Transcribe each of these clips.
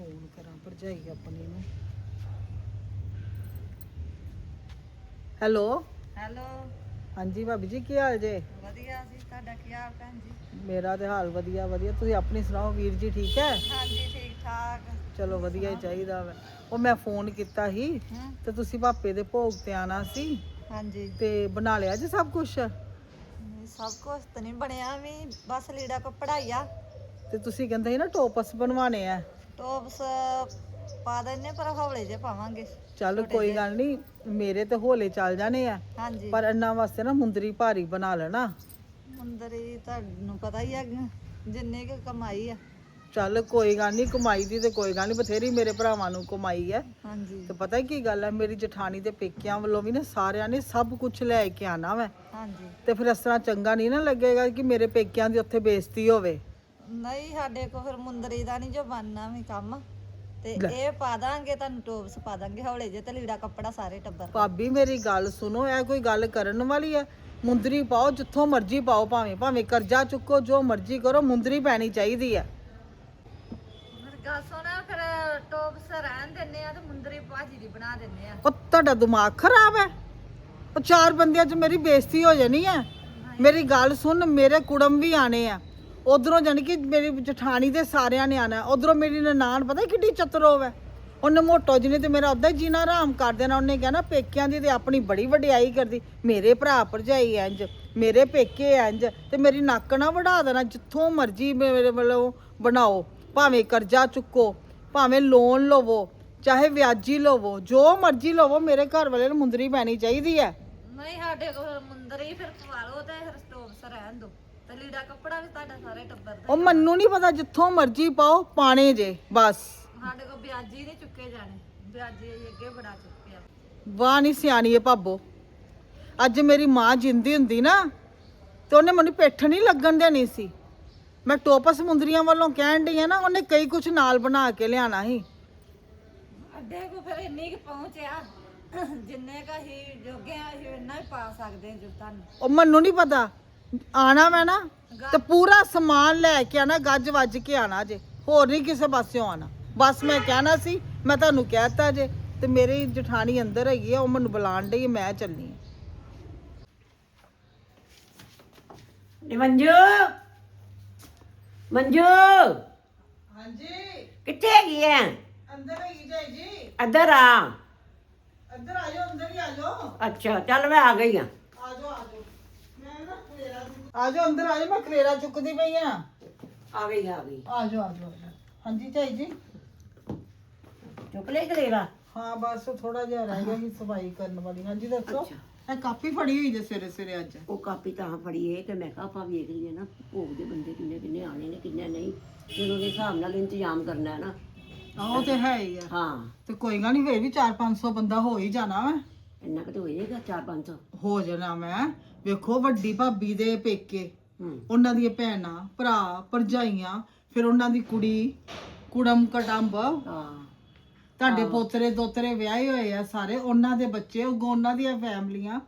Phone ਕਰਾਂ ਭਰਜਾਈ ਆਪਣੀ ਨੂੰ। ਹੈਲੋ? ਹੈਲੋ? ਹਾਂਜੀ ਭਾਬੀ ਜੀ ਕੀ ਹਾਲ ਜੇ? ਵਧੀਆ ਜੀ ਤੁਹਾਡਾ ਕੀ ਹਾਲ ਭੈਣ ਜੀ? ਮੇਰਾ ਤੇ ਹਾਲ ਵਧੀਆ ਵਧੀਆ। ਤੁਸੀਂ ਆਪਣੀ ਸੁਣਾਓ ਵੀਰ ਜੀ ਠੀਕ ਹੈ? ਹਾਂਜੀ ਠੀਕ ਠਾਕ। ਚਲੋ ਵਧੀਆ ਹੀ ਚਾਹੀਦਾ ਵਾ। ਉਹ ਮੈਂ ਫੋਨ ਕੀਤਾ ਸੀ ਹਮ, ਤੇ ਤੁਸੀਂ ਭਾਪੇ ਦੇ ਭੋਗ ਤੇ ਆਣਾ ਸੀ। ਹਾਂਜੀ। ਤੇ ਬਣਾ ਲਿਆ ਜੀ ਸਭ ਕੁਝ ਨਹੀਂ, ਸਭ ਕੁਝ ਤਾਂ ਨਹੀਂ ਬਣਿਆ ਵੀ ਬਸ ਲੀੜਾ ਕੱਪੜਾ ਹੀ ਆ ਤੇ ਤੁਸੀਂ ਕਹਿੰਦੇ ਸੀ ਨਾ ਟੋਪਸ ਬਣਵਾਣੇ ਆ। ਟੋਪਸ ਪਾ ਦਿੰਨੇ ਪਰ ਹੌਲੇ ਜੇ ਪਾਵਾਂਗੇ। ਚੱਲ ਕੋਈ ਗੱਲ ਨਹੀਂ ਮੇਰੇ ਤੇ ਹੋਲੇ ਚੱਲ ਜਾਣੇ ਆ। ਹਾਂਜੀ। ਪਰ ਇਹਨਾਂ ਵਾਸਤੇ ਨਾ ਮੁੰਦਰੀ ਭਾਰੀ ਬਣਾ ਲੈਣਾ। ਮੰਦਰ ਤੁਹਾਨੂੰ ਪਤਾ ਹੀ ਆ ਜਿੰਨੇ ਕੁ ਕਮਾਈ ਆ। ਚੱਲ ਕੋਈ ਗੱਲ ਨਹੀਂ ਕਮਾਈ ਦੀ ਤੇ ਕੋਈ ਗੱਲ ਨਹੀਂ ਬਥੇਰੀ ਮੇਰੇ ਭਰਾਵਾਂ ਨੂੰ ਕਮਾਈ ਹੈ ਹਾਂਜੀ। ਤੇ ਪਤਾ ਕੀ ਗੱਲ ਹੈ ਮੇਰੀ ਜਠਾਣੀ ਦੇ ਪੇਕਿਆਂ ਵੱਲੋਂ ਵੀ ਨਾ ਸਾਰਿਆਂ ਨੇ ਸਭ ਕੁਝ ਲੈ ਕੇ ਆਣਾ ਵੈ। ਹਾਂਜੀ। ਤੇ ਫਿਰ ਇਸ ਤਰ੍ਹਾਂ ਚੰਗਾ ਨਹੀਂ ਨਾ ਲੱਗੇਗਾ ਕਿ ਮੇਰੇ ਪੇਕਿਆਂ ਦੀ ਉੱਥੇ ਬੇਇੱਜ਼ਤੀ ਹੋਵੇ। ਨਹੀਂ ਸਾਡੇ ਕੋ ਫਿਰ ਮੁੰਦਰੀ ਦਾ ਨਹੀਂ ਜੋ ਬਣਨਾ ਵੀ ਕੰਮ। ਤੇ। ਇਹ ਪਾ ਦਾਂਗੇ ਤੁਹਾਨੂੰ ਟੋਪਸ ਪਾ ਦਾਂਗੇ ਹੌਲੇ ਜੇ ਤੇ ਲੀੜਾ ਕੱਪੜਾ ਸਾਰੇ ਟੱਬਰ। ਭਾਬੀ ਮੇਰੀ ਗੱਲ ਸੁਣੋ ਇਹ ਕੋਈ ਗੱਲ ਕਰਨ ਵਾਲੀ ਹੈ? ਮੁੰਦਰੀ ਪਾਓ ਜਿੱਥੋਂ ਮਰਜ਼ੀ ਪਾਓ ਭਾਵੇਂ ਭਾਵੇਂ ਕਰਜ਼ਾ ਚੁੱਕੋ ਜੋ ਮਰਜ਼ੀ ਕਰੋ ਮੁੰਦਰੀ ਪੈਣੀ ਚਾਹੀਦੀ ਹੈ। ਮੇਰੀ ਗੱਲ ਸੁਣ ਫਿਰ ਟੋਪਸ ਰਹਿਣ ਦਿੰਨੇ ਆ ਤੇ ਮੁੰਦਰੀ ਭਾਜੀ ਦੀ ਬਣਾ ਦਿੰਨੇ ਆ। ਉਹ ਤੁਹਾਡਾ ਦਿਮਾਗ ਖਰਾਬ ਹੈ? ਉਹ ਚਾਰ ਬੰਦਿਆਂ 'ਚ ਮੇਰੀ ਬੇਇੱਜ਼ਤੀ ਹੋ ਜਾਣੀ ਹੈ? ਮੇਰੀ ਗੱਲ ਸੁਣ ਮੇਰੇ ਕੁੜਮ ਵੀ ਆਣੇ ਆ। ਉਧਰੋਂ ਜਾਣੀ ਕਿ ਮੇਰੀ ਜਠਾਣੀ ਦੇ ਸਾਰਿਆਂ ਨੇ ਆਣਾ ਉਧਰੋਂ ਮੇਰੀ ਨਨਾਣ, ਪਤਾ ਕਿੱਡੀ ਚਤਰੋਵ ਹੈ? ਉਹਨੇ ਮੋਟੋ ਜੀ ਨੇ ਤੇ ਮੇਰਾ ਉਦਾਂ ਜੀਣਾ ਆਰਾਮ ਕਰ ਦੇਣਾ। ਉਹਨੇ ਕਹਿਣਾ ਪੇਕਿਆਂ ਦੀ ਤੇ ਆਪਣੀ ਬੜੀ ਵਡਿਆਈ ਕਰਦੀ। ਮੇਰੇ ਭਰਾ ਭਰਜਾਈ ਇੰਜ ਮੇਰੇ ਪੇਕੇ ਇੰਜ ਤੇ ਮੇਰੀ ਨੱਕ ਨਾ ਵਢਾ ਦੇਣਾ। ਜਿੱਥੋਂ ਮਰਜ਼ੀ ਮੇਰੇ ਵੱਲੋਂ ਬਣਾਓ। ਭਾਵੇਂ ਕਰਜ਼ਾ ਚੁੱਕੋ, ਭਾਵੇਂ ਲੋਨ ਲਵੋ, ਚਾਹੇ ਵਿਆਜੀ ਲਵੋ, ਜੋ ਮਰਜ਼ੀ ਲਵੋ, ਮੇਰੇ ਘਰ ਵਾਲੇ ਨੂੰ ਮੁੰਦਰੀ ਪੈਣੀ ਚਾਹੀਦੀ ਹੈ ਨਹੀਂ, ਸਾਡੇ ਕੋਲ ਮੁੰਦਰੀ ਫਿਰ ਪਵਾ ਲਓ ਤੇ ਫਿਰ ਟੋਪਸ ਰਹਿਣ ਦੋ। ਤੇ ਲੀੜਾ ਕੱਪੜਾ ਵੀ ਤੁਹਾਡਾ ਸਾਰੇ ਟੱਬਰ ਦਾ। ਉਹ ਮੈਨੂੰ ਨਹੀਂ ਪਤਾ ਜਿੱਥੋਂ ਮਰਜ਼ੀ ਪਾਓ ਪਾਣੇ ਜੇ ਬਸ। ਸਾਡੇ ਕੋਲ ਵਿਆਜੀ ਨਹੀਂ ਚੁੱਕੇ ਜਾਣੇ। ਵਿਆਜੀ ਅਸੀਂ ਅੱਗੇ ਬੜਾ ਚੁੱਕਿਆ ਵਾਹ ਨਹੀਂ ਸਿਆਣੀ ਏ ਭਾਬੋ। ਅੱਜ ਮੇਰੀ ਮਾਂ ਜਿੰਦੀ ਹੁੰਦੀ ਨਾ ਤੇ ਉਹਨੇ ਮੈਨੂੰ ਪਿੱਠ ਨਹੀਂ ਲੱਗਣ ਦੇਣੀ ਸੀ। ਮੈਂ ਟੋਪਸ ਮੁੰਦਰੀਆਂ ਵੱਲੋਂ ਕਹਿਣ ਡਈ ਆ ਨਾ ਉਹਨੇ ਕਈ ਕੁਝ ਨਾਲ ਬਣਾ ਕੇ ਲਿਆਣਾ ਸੀ। ਅੱਡੇ ਕੋ ਫਿਰ ਇੰਨੀ ਕੁ ਪਹੁੰਚ ਆ। ਜਿੰਨੇ ਕਾ ਹੀ ਜੋਗੇ ਆ ਅਸੀਂ ਇੰਨਾ ਹੀ ਪਾ ਸਕਦੇ ਹਾਂ ਜੋ ਤੁਹਾਨੂੰ ਉਹ ਮੈਨੂੰ ਨਹੀਂ ਪਤਾ। ਆਣਾ ਮੈਂ ਨਾ ਤੇ ਪੂਰਾ ਸਮਾਨ ਲੈ ਕੇ ਆਣਾ ਗੱਜ ਵੱਜ ਕੇ ਆਣਾ ਜੇ। ਹੋਰ ਨਹੀਂ ਕਿਸੇ ਪਾਸਿਓਂ ਆਣਾ। ਬਸ ਮੈਂ ਕਹਿਣਾ ਸੀ ਮੈਂ ਤੁਹਾਨੂੰ ਕਹਿਤਾ ਜੇ ਤੇ ਮੇਰੀ ਜਠਾਣੀ ਅੰਦਰ ਹੈਗੀ ਆ ਉਹ ਮੈਨੂੰ ਬੁਲਾਣ ਡਈ ਮੈਂ ਚੱਲਨੀ ਆ। ਨੀ ਮੰਜੂ! ਮੰਜੂ! ਹਾਂਜੀ। ਕਿੱਥੇ ਹੈਗੀ ਐ? ਅੰਦਰ ਹੈਗੀ ਜਾਈ ਜੀ। ਇੱਧਰ ਆ। ਅੰਦਰ ਆ ਜਾਓ ਅੰਦਰ ਹੀ ਆ ਜਾਓ। ਅੱਛਾ ਚੱਲ ਮੈਂ ਆ ਗਈ ਆ। ਆ ਜਾਓ ਆ ਜਾਓ। ਮੈਂ ਨਾ ਖਲੇਰਾ ਆ ਜਾਓ ਅੰਦਰ ਆ ਜਾਓ ਮੈਂ ਖਲੇਰਾ ਚੁੱਕਦੀ ਪਈ ਆ। ਆ ਗਈ ਆ ਗਈ। ਆ ਜਾਓ ਆ ਜਾਓ ਆ ਜਾਓ। ਹਾਂਜੀ ਝਾਈ ਜੀ। ਚੁੱਕ ਲੈ ਕਲੇਰਾ ਹਾਂ ਬਸ ਥੋੜਾ ਜਿਹਾ ਰਹਿ ਗਿਆ ਸੀ ਸਫ਼ਾਈ ਕਰਨ ਵਾਲੀ। ਹਾਂਜੀ ਦੱਸੋ? ਇਹ ਕਾਪੀ ਫੜੀ ਹੋਈ ਜੇ ਸਵੇਰੇ ਸਵੇਰੇ ਅੱਜ? ਉਹ ਕਾਪੀ ਤਾਂ ਫੜੀ ਏ ਤੇ ਮੈਂ ਕਿਹਾ ਆਪਾਂ ਵੇਖ ਲਈਏ ਨਾ ਭੋਗ ਦੇ ਬੰਦੇ ਕਿੰਨੇ ਕਿੰਨੇ ਆਣੇ ਨੇ ਕਿੰਨੇ ਨਹੀਂ। ਫਿਰ ਉਹਦੇ ਹਿਸਾਬ ਨਾਲ ਇੰਤਜ਼ਾਮ ਕਰਨਾ ਹੈ ਨਾ। ਆਹ ਉਹ ਤੇ ਹੈ ਹੀ ਆ। ਹਾਂ। ਤੇ ਕੋਈ ਗੱਲ ਨਹੀਂ ਫੇਰ ਵੀ 4-500 ਬੰਦਾ ਹੋ ਹੀ ਜਾਣਾ ਵਾ। ਇੰਨਾ ਕੁ ਤਾਂ ਹੋ ਜਾਏਗਾ 4-500 ਹੋ ਜਾਣਾ ਮੈਂ। ਵੇਖੋ ਵੱਡੀ ਭਾਬੀ ਦੇ ਪੇਕੇ ਉਹਨਾਂ ਦੀਆਂ ਭੈਣਾਂ ਭਰਾ ਭਰਜਾਈਆਂ ਫਿਰ ਉਹਨਾਂ ਦੀ ਕੁੜੀ ਕੁੜਮ ਕਟੰਬ। ਹਾਂ। ਤੁਹਾਡੇ ਪੋਤਰੇ ਦੋਤਰੇ ਵਿਆਹੇ ਹੋਏ ਆ ਸਾਰੇ ਉਹਨਾਂ ਦੇ ਬੱਚੇ ਅੱਗੋਂ ਉਹਨਾਂ ਦੀਆਂ ਫੈਮਲੀਆਂ।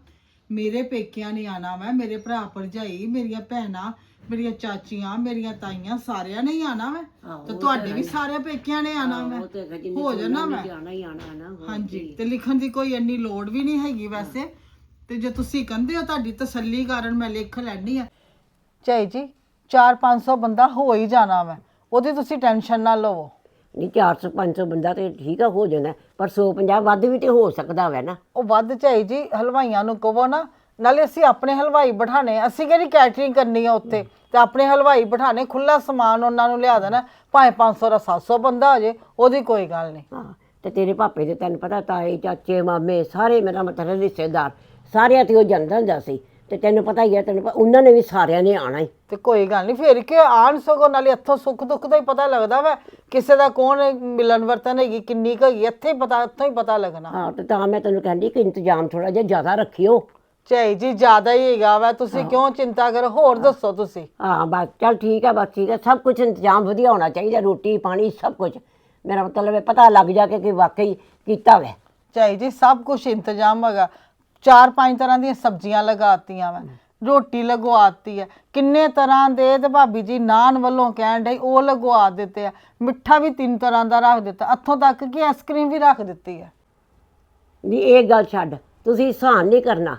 ਮੇਰੇ ਪੇਕਿਆਂ ਨੇ ਆਣਾ ਵਾ ਮੇਰੇ ਭਰਾ ਭਰਜਾਈ ਮੇਰੀਆਂ ਭੈਣਾਂ ਮੇਰੀਆਂ ਚਾਚੀਆਂ ਮੇਰੀਆਂ ਤਾਈਆਂ ਸਾਰਿਆਂ ਨੇ ਹੀ ਆਣਾ ਵਾ। ਤੇ ਤੁਹਾਡੇ ਵੀ ਸਾਰੇ ਪੇਕਿਆਂ ਨੇ ਆਣਾ ਵਾ। ਉਹ ਤੇ ਹੈਗਾ ਜਿੰਨੇ ਹੋ ਜਾਣਾ ਮੈਂ ਆਣਾ ਹੀ ਆਣਾ ਹੈ ਨਾ ਹੋਰ ਹਾਂਜੀ। ਤੇ ਲਿਖਣ ਦੀ ਕੋਈ ਇੰਨੀ ਲੋੜ ਵੀ ਨਹੀਂ ਹੈਗੀ ਵੈਸੇ। ਤੇ ਜੇ ਤੁਸੀਂ ਕਹਿੰਦੇ ਹੋ ਤੁਹਾਡੀ ਤਸੱਲੀ ਕਾਰਨ ਮੈਂ ਲਿਖ ਲੈਣੀ ਆ ਚਾਈ ਜੀ 4-500 ਬੰਦਾ ਹੋ ਹੀ ਜਾਣਾ ਵਾ ਉਹਦੀ ਤੁਸੀਂ ਟੈਨਸ਼ਨ ਨਾ ਲਵੋ। ਨਹੀਂ 400 500 ਬੰਦਾ ਤੇ ਠੀਕ ਆ ਹੋ ਜਾਣਾ ਪਰ 150 ਵੱਧ ਵੀ ਤੇ ਹੋ ਸਕਦਾ ਵੈ ਨਾ। ਉਹ ਵੱਧ ਚਾਈ ਜੀ ਹਲਵਾਈਆਂ ਨੂੰ ਕਹੋ ਨਾ। ਨਾਲੇ ਅਸੀਂ ਆਪਣੇ ਹਲਵਾਈ ਬਿਠਾਣੇ ਅਸੀਂ ਕਿਹੜੀ ਕੈਟਰਿੰਗ ਕਰਨੀ ਆ ਉੱਥੇ? ਤੇ ਆਪਣੇ ਹਲਵਾਈ ਬਿਠਾਣੇ ਖੁੱਲਾ ਸਮਾਨ ਉਹਨਾਂ ਨੂੰ ਲਿਆ ਦੇਣਾ। ਭਾਵੇਂ 500 ਦਾ 700 ਬੰਦਾ ਹੋ ਜੇ ਉਹਦੀ ਕੋਈ ਗੱਲ ਨਹੀਂ। ਹਾਂ ਤੇ ਤੇਰੇ ਪਾਪੇ ਦੇ ਤੈਨੂੰ ਪਤਾ ਤਾਏ ਚਾਚੇ ਮਾਮੇ ਸਾਰੇ ਮੇਰਾ ਮਤਲਬ ਰਿਸ਼ਤੇਦਾਰ। ਸਾਰਿਆਂ ਤੇ ਉਹ ਜਾਂਦਾ ਹੁੰਦਾ ਸੀ ਤੇ ਤੈਨੂੰ ਪਤਾ ਹੀ ਹੈ ਤੈਨੂੰ ਪ- ਉਹਨਾਂ ਨੇ ਵੀ ਸਾਰਿਆਂ ਨੇ ਆਣਾ ਹੀ ਤੇ ਕੋਈ ਗੱਲ ਨਹੀਂ ਫਿਰ ਕਿ ਆਣ ਸਗੋਂ ਨਾਲੇ ਇੱਥੋਂ ਸੁੱਖ ਦੁੱਖ ਦਾ ਹੀ ਪਤਾ ਲੱਗਦਾ ਵਾ। ਕਿਸੇ ਦਾ ਕੌਣ ਮਿਲਨ ਵਰਤਨ ਹੈਗੀ ਕਿੰਨੀ ਕੁ ਹੈਗੀ ਇੱਥੇ ਹੀ ਪਤਾ ਇੱਥੋਂ ਹੀ ਪਤਾ ਲੱਗਣਾ। ਹਾਂ ਤੇ ਤਾਂ ਮੈਂ ਤੈਨੂੰ ਕਹਿੰਦੀ ਕਿ ਇੰਤਜ਼ਾਮ ਥੋੜਾ ਜਿਹਾ ਜ਼ਿਆਦਾ ਰੱਖਿਓ। ਚਾਈ ਜੀ ਜ਼ਿਆਦਾ ਹੀ ਹੈਗਾ ਵਾ। ਤੁਸੀਂ ਕਿਉਂ ਚਿੰਤਾ ਕਰੋ? ਹੋਰ ਦੱਸੋ ਤੁਸੀਂ। ਹਾਂ ਬਸ ਚੱਲ ਠੀਕ ਹੈ ਬਸ ਠੀਕ ਹੈ ਸਭ ਕੁਝ ਇੰਤਜ਼ਾਮ ਵਧੀਆ ਹੋਣਾ ਚਾਹੀਦਾ ਰੋਟੀ ਪਾਣੀ ਸਭ ਕੁਝ ਮੇਰਾ ਮਤਲਬ ਹੈ ਪਤਾ ਲੱਗ ਜਾ ਕੇ ਕਿ ਵਾਕਈ ਕੀਤਾ ਵੈ। ਚਾਈ ਜੀ ਸਭ ਕੁਝ ਇੰਤਜ਼ਾਮ ਹੈਗਾ। ਚਾਰ ਪੰਜ ਤਰ੍ਹਾਂ ਦੀਆਂ ਸਬਜ਼ੀਆਂ ਲਗਾਤੀਆਂ ਵਾ। ਰੋਟੀ ਲਗਵਾਤੀ ਹੈ ਕਿੰਨੇ ਤਰ੍ਹਾਂ ਦੇ ਤੇ ਭਾਬੀ ਜੀ ਨਾਨ ਵੱਲੋਂ ਕਹਿਣ ਡਈ ਉਹ ਲਗਵਾ ਦਿੱਤੇ ਆ। ਮਿੱਠਾ ਵੀ ਤਿੰਨ ਤਰ੍ਹਾਂ ਦਾ ਰੱਖ ਦਿੱਤਾ। ਇੱਥੋਂ ਤੱਕ ਕਿ ਆਈਸਕ੍ਰੀਮ ਵੀ ਰੱਖ ਦਿੱਤੀ ਹੈ ਨਹੀਂ ਇਹ ਗੱਲ ਛੱਡ। ਤੁਸੀਂ ਸਹਾਨ ਨਹੀਂ ਕਰਨਾ।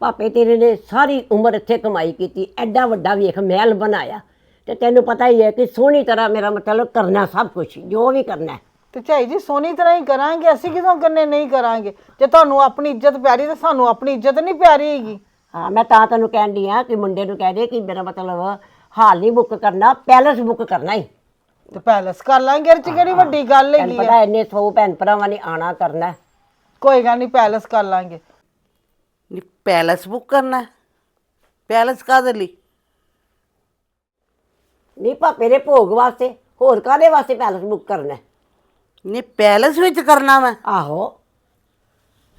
ਪਾਪੇ ਤੇਰੇ ਨੇ ਸਾਰੀ ਉਮਰ ਇੱਥੇ ਕਮਾਈ ਕੀਤੀ। ਐਡਾ ਵੱਡਾ ਵੇਖ ਮਹਿਲ ਬਣਾਇਆ। ਤੇ ਤੈਨੂੰ ਪਤਾ ਹੀ ਹੈ ਕਿ ਸੋਹਣੀ ਤਰ੍ਹਾਂ ਮੇਰਾ ਮਤਲਬ ਕਰਨਾ ਸਭ ਕੁਝ ਜੋ ਵੀ ਕਰਨਾ ਹੈ। ਤੇ ਝਾਈ ਜੀ ਸੋਹਣੀ ਤਰ੍ਹਾਂ ਹੀ ਕਰਾਂਗੇ ਅਸੀਂ ਕਿਦੋਂ ਕਰਨੇ ਨਹੀਂ ਕਰਾਂਗੇ ਜੇ ਤੁਹਾਨੂੰ ਆਪਣੀ ਇੱਜ਼ਤ ਪਿਆਰੀ ਤੇ ਸਾਨੂੰ ਆਪਣੀ ਇੱਜ਼ਤ ਨਹੀਂ ਪਿਆਰੀ ਹੈਗੀ ਹਾਂ ਮੈਂ ਤਾਂ ਤੈਨੂੰ ਕਹਿਣ ਡਈ ਆ ਕਿ ਮੁੰਡੇ ਨੂੰ ਕਹਿ ਦੇ ਕਿ ਮੇਰਾ ਮਤਲਬ ਹਾਲ ਨਹੀਂ ਬੁੱਕ ਕਰਨਾ ਪੈਲਸ ਬੁੱਕ ਕਰਨਾ ਹੀ ਤੇ ਪੈਲਸ ਕਰ ਲਾਂਗੇ ਇਹ ਚ ਕਿਹੜੀ ਵੱਡੀ ਗੱਲ ਤੈਨੂੰ ਹੈਗੀ ਹੈ ਪਤਾ ਇੰਨੇ ਸੌ ਭੈਣ ਭਰਾਵਾਂ ਨੇ ਆਣਾ ਕਰਨਾ ਹੈ। ਕੋਈ ਗੱਲ ਨਹੀਂ ਪੈਲਸ ਕਰ ਲਾਂਗੇ ਨੀ ਪੈਲਸ ਬੁੱਕ ਕਰਨਾ ਹੈ? ਪੈਲਸ ਕਾਹਦੇ ਲਈ ਨਹੀਂ ਪਾਪੇ ਦੇ ਭੋਗ ਵਾਸਤੇ ਹੋਰ ਕਾਹਦੇ ਵਾਸਤੇ ਪੈਲਸ ਬੁੱਕ ਕਰਨਾ ਹੈ? ਨੀ ਪੈਲਸ ਵਿੱਚ ਕਰਨਾ ਮੈਂ। ਆਹੋ।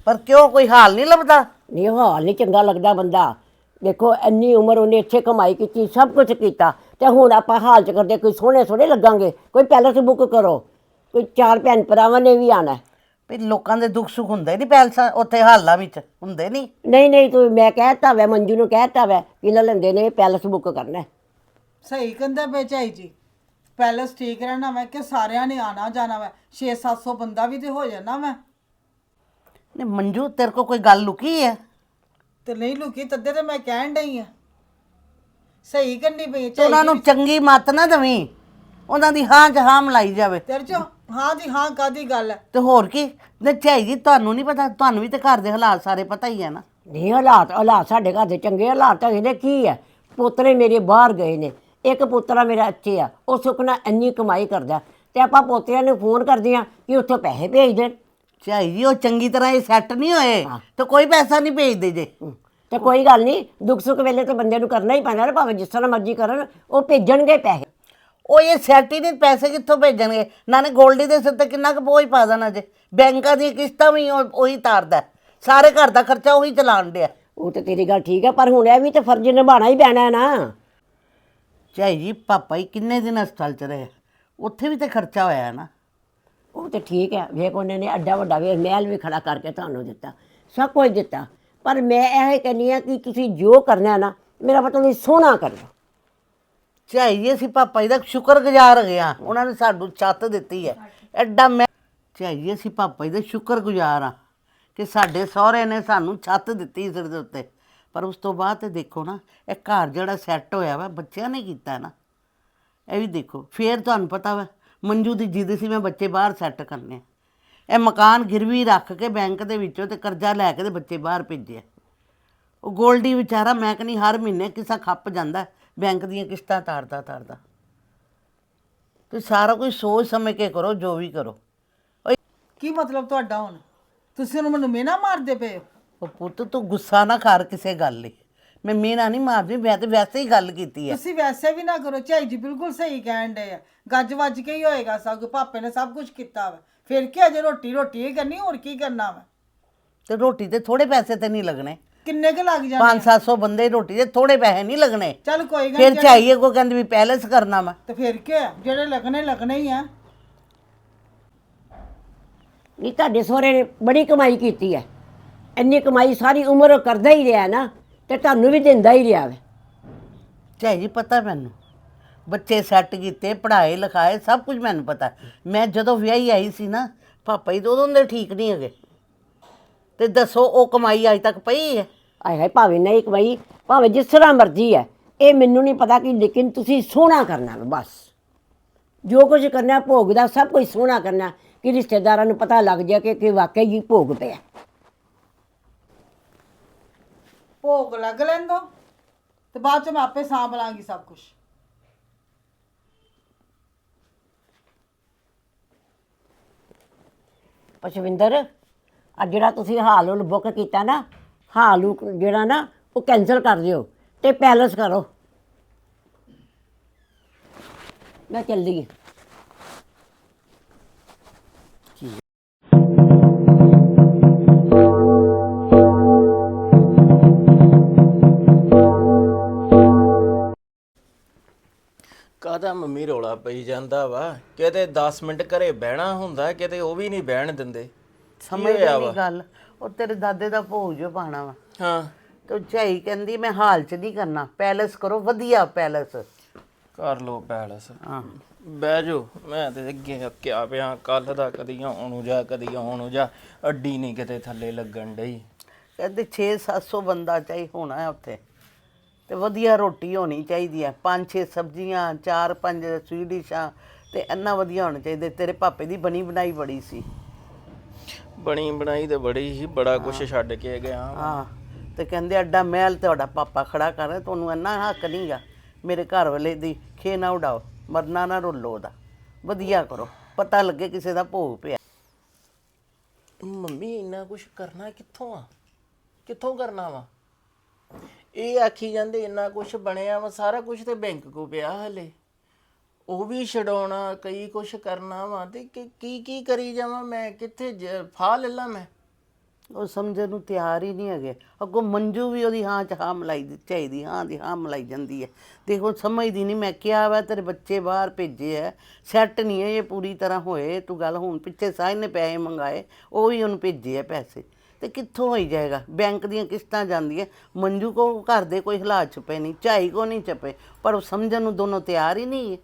ਪਰ ਕਿਉਂ ਕੋਈ ਹਾਲ ਨਹੀਂ ਲੱਭਦਾ? ਨਹੀਂ ਹਾਲ ਨਹੀਂ ਚੰਗਾ ਲੱਗਦਾ ਬੰਦਾ। ਦੇਖੋ ਇੰਨੀ ਉਮਰ ਉਹਨੇ ਇੱਥੇ ਕਮਾਈ ਕੀਤੀ ਸਭ ਕੁਝ ਕੀਤਾ। ਤੇ ਹੁਣ ਆਪਾਂ ਹਾਲ ਚ ਕਰਦੇ ਕੋਈ ਸੋਹਣੇ ਸੋਹਣੇ ਲੱਗਾਂਗੇ। ਕੋਈ ਪੈਲਸ ਬੁੱਕ ਕਰੋ। ਕੋਈ ਚਾਰ ਭੈਣ ਭਰਾਵਾਂ ਨੇ ਵੀ ਆਣਾ। ਵੀ ਲੋਕਾਂ ਦੇ ਦੁੱਖ ਸੁੱਖ ਹੁੰਦੇ ਨਹੀਂ ਪੈਲਸਾਂ ਉੱਥੇ ਹਾਲਾਂ ਵਿੱਚ? ਹੁੰਦੇ ਨਹੀਂ? ਨਹੀਂ ਨਹੀਂ ਤੂੰ ਮੈਂ ਕਹਿਤਾ ਵੈ ਮੰਜੂ ਨੂੰ ਕਹਿਤਾ ਵੈ ਕਿ ਨਾ ਲੈਂਦੇ ਨੇ ਪੈਲਸ ਬੁੱਕ ਕਰਨਾ। ਸਹੀ ਕਹਿੰਦਾ ਪਏ ਝਾਈ ਜੀ। ਪੈਲਸ ਠੀਕ ਰਹਿਣਾ ਮੈਂ ਕਿ ਸਾਰਿਆਂ ਨੇ ਆਣਾ ਜਾਣਾ ਮੈਂ 6-700 ਬੰਦਾ ਵੀ ਤੇ ਹੋ ਜਾਣਾ ਮੈਂ ਨੀ ਮੰਜੂ ਤੇਰੇ ਕੋ ਕੋਈ ਗੱਲ ਲੁਕੀ ਹੈ ਤੇ ਨਹੀਂ ਲੁਕੀ ਤੱਦੇ ਤੇ ਮੈਂ ਕਹਿਣ ਡਈ ਆ। ਸਹੀ ਕਰਨੀ ਪਈ ਤੇ ਉਹਨਾਂ ਨੂੰ ਚੰਗੀ ਮੱਤ ਨਾ ਦਵੀਂ। ਉਹਨਾਂ ਦੀ ਹਾਂ ਚ ਹਾਂ ਮਲਾਈ ਜਾਵੇ। ਤੇਰੇ ਚੋਂ ਹਾਂ ਜੀ ਹਾਂ ਕਾਦੀ ਗੱਲ ਹੈ ਤੇ ਹੋਰ ਕੀ? ਨੇ ਝਾਈ ਜੀ ਤੁਹਾਨੂੰ ਨਹੀਂ ਪਤਾ ਤੁਹਾਨੂੰ ਵੀ ਤੇ ਘਰ ਦੇ ਹਾਲਾਤ ਸਾਰੇ ਪਤਾ ਹੀ ਹੈ ਨਾ। ਨਹੀਂ ਹਾਲਾਤ ਹਾਲਾਤ ਸਾਡੇ ਘਰ ਦੇ ਚੰਗੇ ਹਾਲਾਤ ਹੈਗੇ ਨੇ ਕੀ ਹੈ ਪੋਤਰੇ ਮੇਰੇ ਬਾਹਰ ਗਏ ਨੇ। ਇੱਕ ਪੁੱਤਰਾ ਮੇਰਾ ਇੱਥੇ ਆ ਉਹ ਸੁਖਨਾ ਇੰਨੀ ਕਮਾਈ ਕਰਦਾ ਤੇ ਆਪਾਂ ਪੋਤਰਿਆਂ ਨੂੰ ਫੋਨ ਕਰਦੇ ਆ ਕਿ ਉੱਥੋਂ ਪੈਸੇ ਭੇਜ ਦੇਣ। ਝਾਈ ਜੀ ਉਹ ਚੰਗੀ ਤਰ੍ਹਾਂ ਇਹ ਸੈੱਟ ਨਹੀਂ ਹੋਏ ਤੇ ਕੋਈ ਪੈਸਾ ਨਹੀਂ ਭੇਜਦੇ ਜੇ। ਤੇ ਕੋਈ ਗੱਲ ਨਹੀਂ ਦੁੱਖ ਸੁੱਖ ਵੇਲੇ ਤੇ ਬੰਦੇ ਨੂੰ ਕਰਨਾ ਹੀ ਪੈਣਾ ਨਾ ਭਾਵੇਂ ਜਿਸ ਤਰ੍ਹਾਂ ਮਰਜ਼ੀ ਕਰਨ ਉਹ ਭੇਜਣਗੇ ਪੈਸੇ। ਉਹ ਇਹ ਸੈੱਟ ਹੀ ਨਹੀਂ ਪੈਸੇ ਕਿੱਥੋਂ ਭੇਜਣਗੇ? ਨਾਲੇ ਗੋਲਡੀ ਦੇ ਸਿਰ ਤੇ ਕਿੰਨਾ ਕੁ ਬੋਝ ਪਾ ਦੇਣਾ ਜੇ। ਬੈਂਕਾਂ ਦੀਆਂ ਕਿਸ਼ਤਾਂ ਵੀ ਉਹ- ਉਹੀ ਤਾਰਦਾ। ਸਾਰੇ ਘਰ ਦਾ ਖਰਚਾ ਉਹੀ ਚਲਾਉਣ ਡਿਆ। ਉਹ ਤੇ ਤੇਰੀ ਗੱਲ ਠੀਕ ਹੈ ਪਰ ਹੁਣ ਇਹ ਵੀ ਤੇ ਫਰਜ਼ ਨਿਭਾਉਣਾ ਹੀ ਪੈਣਾ ਹੈ ਨਾ। ਝਾਈ ਜੀ ਪਾਪਾ ਹੀ ਕਿੰਨੇ ਦਿਨ ਹਸਪਤਾਲ ਚ ਰਹੇ? ਉੱਥੇ ਵੀ ਤੇ ਖਰਚਾ ਹੋਇਆ ਹੈ ਨਾ। ਉਹ ਤੇ ਠੀਕ ਹੈ ਵੇਖ ਉਹਨੇ ਨੇ ਅੱਡਾ ਵੱਡਾ ਵੇਖ ਮਹਿਲ ਵੀ ਖੜਾ ਕਰਕੇ ਤੁਹਾਨੂੰ ਦਿੱਤਾ ਸਭ ਕੁਝ ਦਿੱਤਾ। ਪਰ ਮੈਂ ਇਹ ਕਹਿੰਦੀ ਆ ਕਿ ਤੁਸੀਂ ਜੋ ਕਰਨਾ ਨਾ ਮੇਰਾ ਮਤਲਬ ਸੋਹਣਾ ਕਰੋ ਝਾਈ ਜੀ ਅਸੀਂ ਪਾਪਾ ਜੀ ਦਾ ਸ਼ੁਕਰਗੁਜ਼ਾਰ ਹੈਗੇ ਆ ਉਹਨਾਂ ਨੇ ਸਾਨੂੰ ਛੱਤ ਦਿੱਤੀ ਹੈ। ਐਡਾ ਮੈਂ ਝਾਈ ਜੀ ਅਸੀਂ ਪਾਪਾ ਜੀ ਦੇ ਸ਼ੁਕਰਗੁਜ਼ਾਰ ਆ ਕਿ ਸਾਡੇ ਸਹੁਰੇ ਨੇ ਸਾਨੂੰ ਛੱਤ ਦਿੱਤੀ ਸਿਰ ਦੇ ਉੱਤੇ। ਪਰ ਉਸ ਤੋਂ ਬਾਅਦ ਤੇ ਦੇਖੋ ਨਾ, ਇਹ ਘਰ ਜਿਹੜਾ ਸੈੱਟ ਹੋਇਆ ਵਾ, ਬੱਚਿਆਂ ਨੇ ਕੀਤਾ ਨਾ। ਇਹ ਵੀ ਦੇਖੋ, ਫੇਰ ਤੁਹਾਨੂੰ ਪਤਾ ਵਾ, ਮੰਜੂ ਦੀ ਜਿੱਦ ਸੀ ਮੈਂ ਬੱਚੇ ਬਾਹਰ ਸੈੱਟ ਕਰਨੇ ਇਹ ਮਕਾਨ ਗਿਰਵੀ ਰੱਖ ਕੇ ਬੈਂਕ ਦੇ ਵਿੱਚੋਂ ਤੇ ਕਰਜ਼ਾ ਲੈ ਕੇ ਤੇ ਬੱਚੇ ਬਾਹਰ ਭੇਜਿਆ। ਉਹ ਗੋਲਡੀ ਵਿਚਾਰਾ, ਮੈਂ ਕਹਿੰਦੀ, ਹਰ ਮਹੀਨੇ ਕਿਸਾ ਖੱਪ ਜਾਂਦਾ, ਬੈਂਕ ਦੀਆਂ ਕਿਸ਼ਤਾਂ ਤਾਰਦਾ ਤਾਰਦਾ। ਤੇ ਸਾਰਾ ਕੁਝ ਸੋਚ ਸਮਝ ਕੇ ਕਰੋ, ਜੋ ਵੀ ਕਰੋ। ਕੀ ਮਤਲਬ ਤੁਹਾਡਾ ਹੁਣ? ਤੁਸੀਂ ਉਹਨੂੰ ਮੈਨੂੰ ਮੇਨਾ ਮਾਰਦੇ ਪਏ ਹੋ? ਉਹ ਪੁੱਤ ਤੂੰ ਗੁੱਸਾ ਨਾ ਕਰ ਕਿਸੇ ਗੱਲ ਲਈ। ਮੈਂ ਮੀਨਾ ਨਹੀਂ ਮਾਰਦੀ ਮੈਂ ਤੇ ਵੈਸੇ ਹੀ ਗੱਲ ਕੀਤੀ ਹੈ ਤੁਸੀਂ ਵੈਸੇ ਵੀ ਨਾ ਕਰੋ ਝਾਈ ਜੀ ਬਿਲਕੁਲ ਸਹੀ ਕਹਿਣ ਡਏ ਆ। ਗੱਜ ਵੱਜ ਕੇ ਹੀ ਹੋਏਗਾ ਸਭ ਕੁਝ। ਪਾਪੇ ਨੇ ਸਭ ਕੁਝ ਕੀਤਾ ਵਾ। ਫਿਰ ਕੀ ਅਜੇ ਰੋਟੀ ਰੋਟੀ ਹੀ ਕਰਨੀ ਹੋਰ ਕੀ ਕਰਨਾ ਵਾ? ਤੇ ਰੋਟੀ ਤੇ ਥੋੜੇ ਪੈਸੇ ਤੇ ਨਹੀਂ ਲੱਗਣੇ। ਕਿੰਨੇ ਕੁ ਲੱਗ ਜਾਣੇ 5-700 ਬੰਦੇ ਦੀ ਰੋਟੀ ਦੇ ਥੋੜੇ ਪੈਸੇ ਨਹੀਂ ਲੱਗਣੇ। ਚੱਲ ਕੋਈ ਗੱਲ ਫਿਰ ਚਾਹੀਏ ਕੋ ਕਹਿੰਦੇ ਵੀ ਪੈਲਸ ਕਰਨਾ ਵਾ। ਤੇ ਫਿਰ ਕੀ ਹੋਇਆ? ਜਿਹੜੇ ਲੱਗਣੇ ਲੱਗਣੇ ਹੀ ਆ। ਨਹੀਂ ਤੁਹਾਡੇ ਸਹੁਰੇ ਨੇ ਬੜੀ ਕਮਾਈ ਕੀਤੀ ਹੈ ਇੰਨੀ ਕਮਾਈ ਸਾਰੀ ਉਮਰ ਉਹ ਕਰਦਾ ਹੀ ਰਿਹਾ ਨਾ ਤੇ ਤੁਹਾਨੂੰ ਵੀ ਦਿੰਦਾ ਹੀ ਰਿਹਾ ਵੇ। ਚਾਹੀ ਜੀ ਪਤਾ ਮੈਨੂੰ ਬੱਚੇ ਸੈੱਟ ਕੀਤੇ ਪੜ੍ਹਾਏ ਲਿਖਾਏ ਸਭ ਕੁਝ ਮੈਨੂੰ ਪਤਾ। ਮੈਂ ਜਦੋਂ ਵਿਆਹੀ ਆਈ ਸੀ ਨਾ ਪਾਪਾ ਜੀ ਤਾਂ ਉਦੋਂ ਦੇ ਠੀਕ ਨਹੀਂ ਹੈਗੇ। ਤੇ ਦੱਸੋ ਉਹ ਕਮਾਈ ਅਜੇ ਤੱਕ ਪਈ ਹੈ? ਆਏ ਹਾਏ ਭਾਵੇਂ ਨਹੀਂ ਕਮਾਈ ਭਾਵੇਂ ਜਿਸ ਤਰ੍ਹਾਂ ਮਰਜ਼ੀ ਹੈ ਇਹ ਮੈਨੂੰ ਨਹੀਂ ਪਤਾ ਕਿ ਲੇਕਿਨ ਤੁਸੀਂ ਸੋਹਣਾ ਕਰਨਾ ਵਾ ਬਸ। ਜੋ ਕੁਝ ਕਰਨਾ ਭੋਗ ਦਾ ਸਭ ਕੁਝ ਸੋਹਣਾ ਕਰਨਾ ਕਿ ਰਿਸ਼ਤੇਦਾਰਾਂ ਨੂੰ ਪਤਾ ਲੱਗ ਜਾ ਕਿ ਕਿ ਵਾਕਈ ਹੀ ਭੋਗ ਪਿਆ। ਭੋਗ ਲੱਗ ਲੈਂਦਾ ਤੇ ਬਾਅਦ ਚ ਮੈਂ ਆਪੇ ਸਾਂਭ ਲਾਂਗੀ ਸਭ ਕੁਝ ਪਸ਼ਵਿੰਦਰ ਆ ਜਿਹੜਾ ਤੁਸੀਂ ਹਾਲ ਹੁਲ ਬੁੱਕ ਕੀਤਾ ਨਾ, ਹਾਲ ਹੁ ਜਿਹੜਾ ਨਾ, ਉਹ ਕੈਨਸਲ ਕਰ ਦਿਓ ਤੇ ਪੈਲਸ ਕਰੋ। ਮੈਂ ਚੱਲੀ ਗਈ ਕਾਹਦਾ ਮੰਮੀ ਰੋਲਾ ਪਈ ਜਾਂਦਾ ਵਾ। ਕਿਤੇ 10 ਮਿੰਟ ਘਰੇ ਬਹਿਣਾ ਹੁੰਦਾ ਕਿਤੇ ਉਹ ਵੀ ਨਹੀਂ ਬਹਿਣ ਦਿੰਦੇ। ਸਮਝ ਨਹੀਂ ਗੱਲ ਉਹ ਤੇਰੇ ਦਾਦੇ ਦਾ ਭੋਗ ਜੋ ਪਾਣਾ ਵਾ। ਹਾਂ। ਤੇ ਝਾਈ ਕਹਿੰਦੀ ਮੈਂ ਹਾਲ 'ਚ ਨਹੀਂ ਕਰਨਾ। ਪੈਲਸ ਕਰੋ ਵਧੀਆ ਪੈਲਸ। ਕਰ ਲੋ ਪੈਲਸ। ਹਾਂ। ਬਹਿ ਜਾਓ। ਮੈਂ ਤੇ ਅੱਗੇ ਅੱਕਿਆ ਪਿਆ ਕੱਲ ਦਾ ਕਦੀ ਆਉਣ ਨੂੰ ਜਾ ਕਦੀ ਆਉਣ ਨੂੰ ਜਾ। ਅੱਡੀ ਨਹੀਂ ਕਿਤੇ ਥੱਲੇ ਲੱਗਣ ਡਈ। ਕਹਿੰਦੇ 6-700 ਬੰਦਾ ਚਾਹੀ ਹੋਣਾ ਹੈ ਉੱਥੇ। ਤੇ ਵਧੀਆ ਰੋਟੀ ਹੋਣੀ ਚਾਹੀਦੀ ਹੈ। ਪੰਜ ਛੇ ਸਬਜ਼ੀਆਂ ਚਾਰ ਪੰਜ ਸਵੀਟ ਡਿਸ਼ਾਂ ਤੇ ਇੰਨਾ ਵਧੀਆ ਹੋਣਾ ਚਾਹੀਦਾ। ਤੇਰੇ ਪਾਪੇ ਦੀ ਬਣੀ ਬਣਾਈ ਬੜੀ ਸੀ। ਬਣੀ ਬਣਾਈ ਤੇ ਬੜੀ ਹੀ ਬੜਾ ਕੁਛ ਛੱਡ ਕੇ ਗਿਆ ਹਾਂ ਤੇ ਕਹਿੰਦੇ ਅੱਡਾ ਮਹਿਲ ਤੁਹਾਡਾ ਪਾਪਾ ਖੜਾ ਕਰ ਰਿਹਾ ਤੁਹਾਨੂੰ ਇੰਨਾ ਹੱਕ ਨਹੀਂਗਾ ਮੇਰੇ ਘਰ ਵਾਲੇ ਦੀ ਖੇ ਨਾ ਉਡਾਓ ਮਰਨਾ ਨਾ ਰੋਲੋ ਉਹਦਾ। ਵਧੀਆ ਕਰੋ ਪਤਾ ਲੱਗੇ ਕਿਸੇ ਦਾ ਭੋਗ ਪਿਆ। ਮੰਮੀ ਇੰਨਾ ਕੁਛ ਕਰਨਾ ਕਿੱਥੋਂ ਆ? ਕਿੱਥੋਂ ਕਰਨਾ ਵਾ? ਇਹ ਆਖੀ ਜਾਂਦੇ ਇੰਨਾ ਕੁਛ ਬਣਿਆ ਵਾ, ਸਾਰਾ ਕੁਛ ਤੇ ਬੈਂਕ ਕੋ ਪਿਆ ਹਲੇ। ਉਹ ਵੀ ਛਡਾਉਣਾ, ਕਈ ਕੁਛ ਕਰਨਾ ਵਾ, ਤੇ ਕੀ, ਕੀ- ਕੀ ਕਰੀ ਜਾਵਾਂ ਮੈਂ? ਕਿੱਥੇ ਜ- ਫਾਹ ਲੈ ਲਾਂ ਮੈਂ? ਉਹ ਸਮਝਣ ਨੂੰ ਤਿਆਰ ਹੀ ਨਹੀਂ ਹੈਗੇ। ਅੱਗੋਂ ਮੰਜੂ ਵੀ ਉਹਦੀ ਹਾਂ ਚ ਹਾਂ ਮਲਾਈ ਦੀ, ਚਾਹੀਦੀ ਹਾਂ ਦੀ ਹਾਂ ਮਲਾਈ ਜਾਂਦੀ ਹੈ। ਦੇਖੋ ਸਮਝਦੀ ਨਹੀਂ, ਮੈਂ ਕਿਹਾ ਵਾ, ਤੇਰੇ ਬੱਚੇ ਬਾਹਰ ਭੇਜੇ ਐ ਸੈੱਟ ਨਹੀਂ ਹੈ, ਇਹ ਪੂਰੀ ਤਰ੍ਹਾਂ ਹੋਏ। ਤੂੰ ਗੱਲ ਹੁਣ ਪਿੱਛੇ ਸਾਹਿਲ ਨੇ ਪੈਸੇ ਮੰਗਾਏ, ਉਹ ਵੀ ਉਹਨੂੰ ਭੇਜੇ ਐ ਪੈਸੇ। ਤੇ ਕਿੱਥੋਂ ਹੋਈ ਜਾਏਗਾ? ਬੈਂਕ ਦੀਆਂ ਕਿਸ਼ਤਾਂ ਜਾਂਦੀਆਂ। ਮੰਜੂ ਕੋ ਘਰ ਦੇ ਕੋਈ ਹਾਲਾਤ ਛਪੇ ਨਹੀਂ ਝਾਈ ਕੋ ਨਹੀਂ ਛਪੇ ਪਰ ਉਹ ਸਮਝਣ ਨੂੰ ਦੋਨੋਂ ਤਿਆਰ ਹੀ ਨਹੀਂ ਹੈ।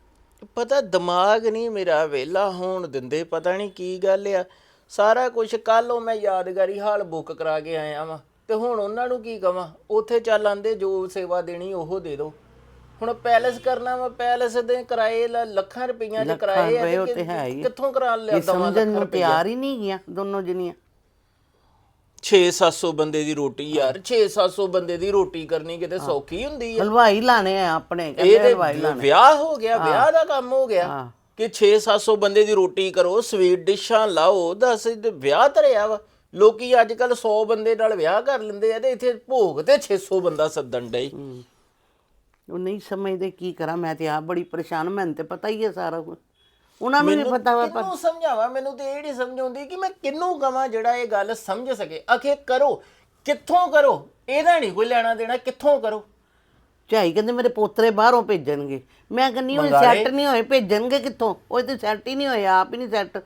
ਪਤਾ ਦਿਮਾਗ ਨਹੀਂ ਮੇਰਾ ਵੇਲਾ ਹੋਣ ਦਿੰਦੇ ਪਤਾ ਨਹੀਂ ਕੀ ਗੱਲ ਆ। ਸਾਰਾ ਕੁਝ ਕੱਲ ਮੈਂ ਯਾਦਗਾਰੀ ਹਾਲ ਬੁੱਕ ਕਰਾ ਕੇ ਆਇਆ ਵਾਂ। ਤੇ ਹੁਣ ਉਹਨਾਂ ਨੂੰ ਕੀ ਕਵਾਂ? ਉੱਥੇ ਚੱਲ ਆਂਦੇ ਜੋ ਸੇਵਾ ਦੇਣੀ ਉਹ ਦੇ ਦਿਓ ਹੁਣ ਪੈਲਸ ਕਰਨਾ ਵਾ ਪੈਲਸ ਦੇ ਕਿਰਾਏ ਲ- ਲੱਖਾਂ ਰੁਪਈਆਂ ਲੱਖਾਂ ਕਿਰਾਏ ਆ ਰੁਪਏ ਉਹ ਕਿ- ਤੇ ਹੈ ਹੀ। ਆ। ਕਿੱਥੋਂ ਕਰਾ ਲਿਆ ਇਹ ਦਵਾਂ ਸਮਝਣ ਲੱਖ ਨੂੰ ਰੁਪਈਆ? ਤਿਆਰ ਹੀ ਨਹੀਂ ਗਿਆ ਦੋਨੋਂ ਜਣੀਆਂ। 6-700 ਬੰਦੇ ਦੀ ਰੋਟੀ ਯਾਰ 6-700 ਬੰਦੇ ਦੀ ਰੋਟੀ ਕਰਨੀ ਕਿਤੇ ਸੌਖੀ ਹੁੰਦੀ ਆ। ਹਲਵਾਈ ਲਾਣੇ ਆ ਆਪਣੇ ਇਹ ਕਹਿੰਦੇ ਤੇ ਹਲਵਾਈ ਲਾਣੇ। ਵਿਆਹ ਹੋ ਗਿਆ ਵਿਆਹ ਦਾ ਕੰਮ ਹੋ ਗਿਆ ਹਾਂ। ਕਿ 6-700 ਬੰਦੇ ਦੀ ਰੋਟੀ ਕਰੋ ਸਵੀਟ ਡਿਸ਼ਾਂ ਲਾਓ ਦੱਸ ਇਹ ਤੇ ਵਿਆਹ ਧਰਿਆ ਵਾ। ਲੋਕੀ ਅੱਜ ਕੱਲ 100 ਬੰਦੇ ਨਾਲ ਵਿਆਹ ਕਰ ਲੈਂਦੇ ਆ ਤੇ ਇੱਥੇ ਭੋਗ ਤੇ 600 ਬੰਦਾ ਸੱਦਣ ਡਈ। ਉਹ ਨਹੀਂ ਸਮਝਦੇ ਕੀ ਕਰਾਂ ਮੈਂ ਤੇ ਆਪ ਬੜੀ ਪਰੇਸ਼ਾਨ ਮੈਨੂੰ ਤੇ ਪਤਾ ਹੀ ਹੈ ਸਾਰਾ ਕੁਝ ਉਹਨਾਂ ਨੂੰ ਨਹੀਂ ਪਤਾ ਵਾ ਕਿੰਨੂੰ ਸਮਝਾਵਾਂ? ਮੈਨੂੰ ਤੇ ਇਹ ਨਹੀਂ ਸਮਝ ਆਉਂਦੀ ਕਿ ਮੈਂ ਕਿੰਨੂੰ ਕਵਾਂ ਜਿਹੜਾ ਇਹ ਗੱਲ ਸਮਝ ਸਕੇ। ਅਖੇ ਕਰੋ। ਕਿੱਥੋਂ ਕਰੋ? ਇਹਦਾ ਨਹੀਂ ਕੋਈ ਲੈਣਾ ਦੇਣਾ। ਕਿੱਥੋਂ ਕਰੋ? ਝਾਈ ਕਹਿੰਦੇ ਮੇਰੇ ਪੋਤਰੇ ਬਾਹਰੋਂ ਭੇਜਣਗੇ। ਮੈਂ ਕਹਿੰਨੀ ਉਹ ਸੈੱਟ ਨਹੀਂ ਹੋਏ ਭੇਜਣਗੇ ਕਿੱਥੋਂ? ਉਹ ਤੇ ਸੈੱਟ ਹੀ ਨਹੀਂ ਹੋਏ ਆਪ ਹੀ ਨਹੀਂ ਸੈੱਟ।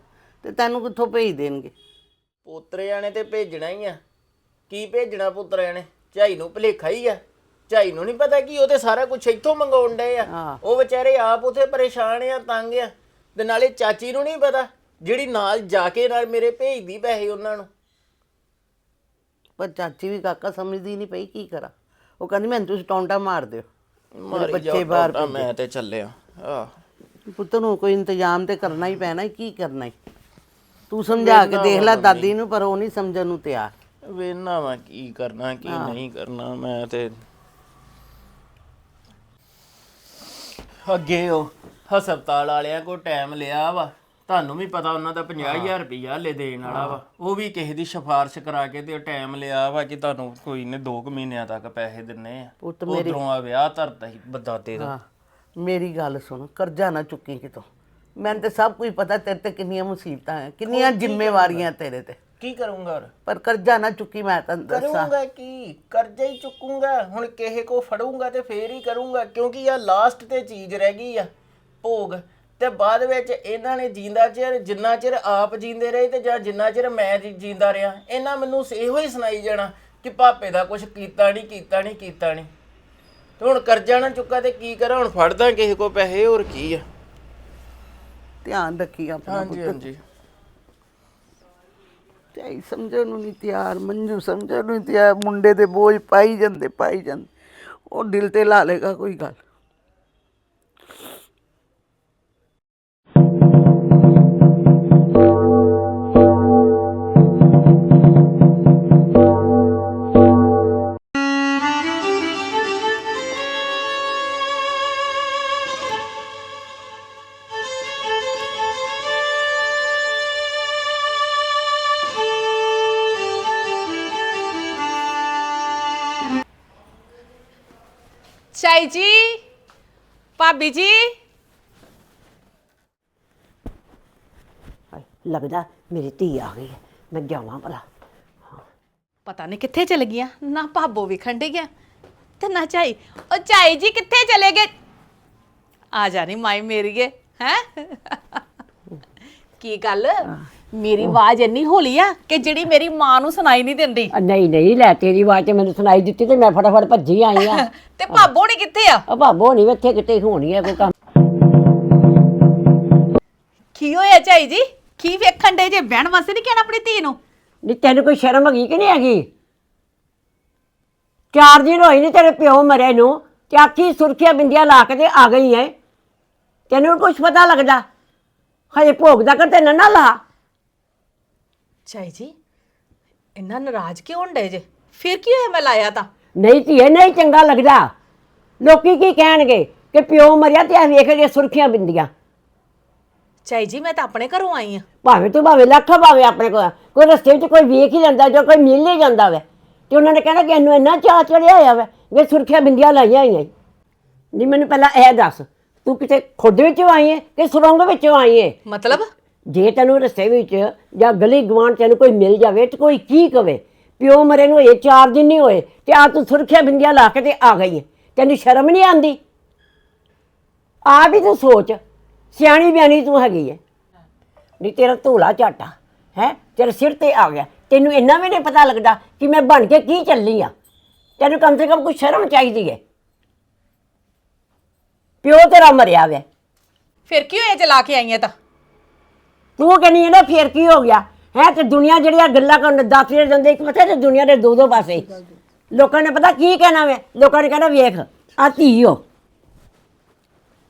ਤੇ ਤੈਨੂੰ ਕਿੱਥੋਂ ਭੇਜ ਦੇਣਗੇ? ਪੋਤਰਿਆਂ ਨੇ ਤੇ ਭੇਜਣਾ ਹੀ ਆ। ਕੀ ਭੇਜਣਾ ਪੁੱਤਰਿਆਂ ਨੇ? ਝਾਈ ਨੂੰ ਭਲੇਖਾ ਹੀ ਆ। ਝਾਈ ਨੂੰ ਨਹੀਂ ਪਤਾ ਕਿ ਉਹ ਤੇ ਸਾਰਾ ਕੁਝ ਇੱਥੋਂ ਮੰਗਾਉਣ ਡਏ ਆ। ਹਾਂ। ਉਹ ਵਿਚਾਰੇ ਆਪ ਉਥੇ ਪਰੇਸ਼ਾਨ ਆ ਤੰਗ ਆ। ਤੇ ਨਾਲੇ ਚਾਚੀ ਨੂੰ ਨਹੀਂ ਪਤਾ ਜਿਹੜੀ ਨਾਲ ਜਾ ਕੇ ਨਾਲ ਮੇਰੇ ਭੇਜਦੀ ਪੈਸੇ ਉਹਨਾਂ ਨੂੰ। ਪਰ ਚਾਚੀ ਵੀ ਕਾਕਾ ਸਮਝਦੀ ਨਹੀਂ ਪਈ ਕੀ ਕਰਾਂ। ਉਹ ਕਹਿੰਦੀ ਮੈਨੂੰ ਤੁਸੀਂ ਟੌਂਟਾ ਮਾਰ ਦਿਓ। ਮੇਰੇ ਬੱਚੇ ਬਾਹਰ ਮੈਂ ਤੇ ਚੱਲਿਆ। ਆ ਪੁੱਤ ਨੂੰ ਕੋਈ ਇੰਤਜ਼ਾਮ ਤੇ ਕਰਨਾ ਹੀ ਪੈਣਾ ਕੀ ਕਰਨਾ ਹੈ ਤੂੰ ਸਮਝਾ ਕੇ ਦੇਖ ਲੈ ਦਾਦੀ ਨੂੰ ਪਰ ਉਹ ਨਹੀਂ ਸਮਝਣ ਨੂੰ ਤਿਆਰ। ਵੇਨਾ ਵਾ ਕੀ ਕਰਨਾ ਕੀ ਨਹੀਂ ਕਰਨਾ ਮੈਂ ਤੇ ਅੱਗੇ ਉਹ ਹਸਪਤਾਲ ਵਾਲਿਆਂ ਕੋ ਟਾਈਮ ਲਿਆ ਵਾ। ਤੁਹਾਨੂੰ ਵੀ ਪਤਾ ਉਹਨਾਂ ਦਾ 50000 ਰੁਪਈਆ ਲੈ ਦੇਣ ਵਾਲਾ ਵਾ। ਉਹ ਵੀ ਕਿਸੇ ਦੀ ਸਿਫਾਰਿਸ਼ ਕਰਾ ਕੇ ਤੇ ਟਾਈਮ ਲਿਆ ਵਾ ਕਿ ਤੁਹਾਨੂੰ ਕੋਈ ਨੇ 2 ਮਹੀਨਿਆਂ ਤੱਕ ਪੈਸੇ ਦਿੰਨੇ ਆ। ਪੁੱਤ ਉਧਰੋਂ ਆ ਵਿਆਹ ਧਰਤਾ ਸੀ ਬਦਾਤੇ ਦਾ। ਹਾਂ ਮੇਰੀ ਗੱਲ ਸੁਣ ਕਰਜ਼ਾ ਨਾ ਚੁੱਕੀ ਕਿਤੋਂ। ਮੈਨੂੰ ਤੇ ਸਭ ਕੁਝ ਪਤਾ ਤੇਰੇ ਤੇ ਕਿੰਨੀਆਂ ਮੁਸੀਬਤਾਂ ਹੈ ਕਿੰਨੀਆਂ ਜ਼ਿੰਮੇਵਾਰੀਆਂ ਤੇਰੇ ਤੇ। ਕੀ ਕਰੂੰਗਾ ਹੋਰ? ਪਰ ਕਰਜ਼ਾ ਨਾ ਚੁੱਕੀ ਮੈਂ ਤੈਨੂੰ ਦੱਸਾਂ। ਕਰੂੰਗਾ ਕੀ? ਕਰਜ਼ਾ ਹੀ ਚੁੱਕੂੰਗਾ। ਹੁਣ ਕਿਸੇ ਕੋ ਫੜੂੰਗਾ ਤੇ ਫੇਰ ਹੀ ਕਰੂੰਗਾ ਕਿਉਂਕਿ ਆ ਲਾਸਟ ਤੇ ਚੀਜ਼ ਰਹਿ ਗਈ ਆ। ਭੋਗ ਤੇ ਬਾਅਦ ਵਿੱਚ ਇਹਨਾਂ ਨੇ ਜਿੰਦਾ ਚਿਰ ਜਿੰਨਾ ਚਿਰ ਆਪ ਜੀਂਦੇ ਰਹੇ ਤੇ ਜਾਂ ਜਿੰਨਾ ਚਿਰ ਮੈਂ ਜੀਂਦਾ ਰਿਹਾ ਇਹਨਾਂ ਮੈਨੂੰ ਇਹੋ ਹੀ ਸੁਣਾਈ ਜਾਣਾ ਕਿ ਪਾਪੇ ਦਾ ਕੁਝ ਕੀਤਾ ਨਹੀਂ ਕੀਤਾ ਨਹੀਂ ਕੀਤਾ ਨਹੀਂ ਤੇ ਹੁਣ ਕਰਜ਼ਾ ਨਾ ਚੁੱਕਾ ਤੇ ਕੀ ਕਰਾਂ? ਹੁਣ ਫੜਦਾ ਕਿਸੇ ਕੋ ਪੈਸੇ ਹੋਰ ਕੀ ਆ? ਧਿਆਨ ਰੱਖੀ ਆਪਣਾ ਹਾਂਜੀ ਹਾਂਜੀ। ਚਾਹੀ ਸਮਝਣ ਨੂੰ ਨਹੀਂ ਤਿਆਰ ਮੰਜੂ ਸਮਝਣ ਨੂੰ ਨਹੀਂ ਤਿਆਰ ਮੁੰਡੇ ਦੇ ਬੋਝ ਪਾਈ ਜਾਂਦੇ ਪਾਈ ਜਾਂਦੇ। ਉਹ ਦਿਲ ਤੇ ਲਾ ਲੇਗਾ ਕੋਈ ਗੱਲ। ਚਾਈ ਜੀ ਭਾਬੀ ਜੀ ਹਾਏ, ਲੱਗਦਾ ਮੇਰੀ ਧੀ ਆ ਗਈ ਹੈ ਮੈਂ ਜਾਵਾਂ ਭਲਾ। ਪਤਾ ਨਹੀਂ ਕਿੱਥੇ ਚਲ ਗਿਆ ਨਾ ਭਾਬੋ ਵੀ ਖੰਡੇ ਗਿਆ ਤੇ ਨਾ ਚਾਈ ਉਹ ਚਾਈ ਜੀ ਕਿੱਥੇ ਚਲੇ ਗਏ? ਆ ਜਾਣੀ ਮਾਈ ਮੇਰੀਏ ਹੈ? ਕੀ ਗੱਲ? ਮੇਰੀ ਆਵਾਜ਼ ਇੰਨੀ ਹੌਲੀ ਆ ਕਿ ਜਿਹੜੀ ਮੇਰੀ ਮਾਂ ਨੂੰ ਸੁਣਾਈ ਨਹੀਂ ਦਿੰਦੀ। ਆ, ਨਹੀਂ ਨਹੀਂ ਲੈ ਤੇਰੀ ਆਵਾਜ਼ ਤੇ ਮੈਨੂੰ ਸੁਣਾਈ ਦਿੱਤੀ ਤੇ ਮੈਂ ਫਟਾਫਟ ਭੱਜੀ ਆਈ ਆ। ਤੇ ਭਾਬੋ ਨਹੀਂ ਕਿੱਥੇ ਆ? ਆ ਬਾਬੋ ਨਹੀਂ ਇੱਥੇ ਕਿਤੇ ਹੋਣੀ ਹੈ ਕੋਈ ਕੰਮ। ਕੀ ਹੋਇਆ ਝਾਈ ਜੀ? ਕੀ ਵੇਖਣ ਦੇ ਜੇ? ਬਹਿਣ ਵਾਸਤੇ ਨਹੀਂ ਕਹਿਣਾ ਆਪਣੀ ਧੀ ਨੂੰ? ਨਹੀਂ ਤੈਨੂੰ ਕੋਈ ਸ਼ਰਮ ਹੈਗੀ ਕਿ ਨਹੀਂ ਹੈਗੀ? ਚਾਰ ਦਿਨ ਹੋਏ ਨਹੀਂ ਤੇਰੇ ਪਿਓ ਮਰੇ ਨੂੰ ਤੇ ਆਖੀ ਸੁਰਖੀਆਂ ਬਿੰਦੀਆਂ ਲਾ ਕੇ ਤੇ ਆ ਗਈ ਐ। ਤੈਨੂੰ ਕੁਝ ਪਤਾ ਲੱਗਦਾ? ਹਜੇ ਭੋਗ ਦਾ ਕਰ ਤੇ ਨਾ ਲਾ। ਝਾਈ ਜੀ ਇੰਨਾ ਨਾਰਾਜ਼ ਕਿਉਂ ਹੁੰਦੇ ਜੇ? ਫਿਰ ਕੀ ਹੋਇਆ ਮੈਂ ਲਾਇਆ ਤਾਂ? ਨਹੀਂ ਧੀਏ ਨਹੀਂ ਚੰਗਾ ਲੱਗਦਾ। ਲੋਕੀ ਕੀ ਕਹਿਣਗੇ ਕਿ ਪਿਓ ਮਰਿਆ ਤੇ ਆ ਵੇਖ ਜੇ ਸੁਰਖੀਆਂ ਬਿੰਦੀਆਂ। ਝਾਈ ਜੀ ਮੈਂ ਤਾਂ ਆਪਣੇ ਘਰੋਂ ਆਈ ਆ। ਭਾਵੇਂ ਤੂੰ ਭਾਵੇਂ ਲੱਖ ਭਾਵੇਂ ਆਪਣੇ ਕੋਲ ਕੋਈ ਰਸਤੇ ਵਿੱਚ ਕੋਈ ਵੇਖ ਹੀ ਜਾਂਦਾ ਜੋ ਕੋਈ ਮਿਲ ਹੀ ਜਾਂਦਾ ਵੈ। ਤੇ ਉਹਨਾਂ ਨੇ ਕਹਿਣਾ ਕਿ ਇਹਨੂੰ ਇੰਨਾ ਚਾਅ ਚੜਿਆ ਹੋਇਆ ਵੈ ਇਹ ਸੁਰਖੀਆਂ ਬਿੰਦੀਆਂ ਲਾਈਆਂ ਹੋਈਆਂ ਈ। ਨਹੀਂ ਮੈਨੂੰ ਪਹਿਲਾਂ ਇਹ ਦੱਸ ਤੂੰ ਕਿਤੇ ਖੁੱਡ ਵਿੱਚੋਂ ਆਈ ਹੈ ਕਿ ਸੁਰੰਗ ਵਿੱਚੋਂ ਆਈ ਹੈ ਮਤਲਬ? ਜੇ ਤੈਨੂੰ ਰਸਤੇ ਵਿੱਚ ਜਾਂ ਗਲੀ ਗਵਾਂਢ ਤੈਨੂੰ ਕੋਈ ਮਿਲ ਜਾਵੇ ਤੇ ਕੋਈ ਕੀ ਕਵੇ? ਪਿਓ ਮਰੇ ਨੂੰ ਇਹ ਚਾਰ ਦਿਨ ਨਹੀਂ ਹੋਏ ਤੇ ਆ ਤੂੰ ਸੁਰਖੀਆਂ ਬਿੰਦੀਆਂ ਲਾ ਕੇ ਤੇ ਆ ਗਈ ਹੈ ਤੈਨੂੰ ਸ਼ਰਮ ਨਹੀਂ ਆਂਦੀ ਆ ਵੀ ਤੂੰ ਸੋਚ। ਸਿਆਣੀ ਬਿਆਣੀ ਤੂੰ ਹੈਗੀ ਹੈ ਨਹੀਂ ਤੇਰਾ ਧੂਲਾ ਝਾਟਾ ਹੈ? ਤੇਰੇ ਸਿਰ ਤੇ ਆ ਗਿਆ। ਤੈਨੂੰ ਇੰਨਾ ਵੀ ਨਹੀਂ ਪਤਾ ਲੱਗਦਾ ਕਿ ਮੈਂ ਬਣ ਕੇ ਕੀ ਚੱਲੀ ਆ। ਤੈਨੂੰ ਕਮ ਸੇ ਕਮ ਕੋਈ ਸ਼ਰਮ ਚਾਹੀਦੀ ਹੈ ਪਿਓ ਤੇਰਾ ਮਰਿਆ ਵੇ। ਫਿਰ ਕੀ ਹੋਇਆ ਜੇ ਲਾ ਕੇ ਆਈ ਆ ਤਾਂ? ਤੂੰ ਕਹਿੰਦੀ ਹੈ ਨਾ ਫੇਰ ਕੀ ਹੋ ਗਿਆ? ਹੈ ਤੇ ਦੁਨੀਆ ਜਿਹੜੀਆਂ ਗੱਲਾਂ ਕਰਨ ਦਸ ਵੇਰ ਜਾਂਦੇ ਇੱਕ ਪਾਸੇ ਤੇ ਦੁਨੀਆ ਦੇ ਦੋ ਦੋ ਪਾਸੇ। ਲੋਕਾਂ ਨੇ ਪਤਾ ਕੀ ਕਹਿਣਾ ਵੇ? ਲੋਕਾਂ ਨੇ ਕਹਿਣਾ ਵੇਖ ਆ ਧੀ ਹੋ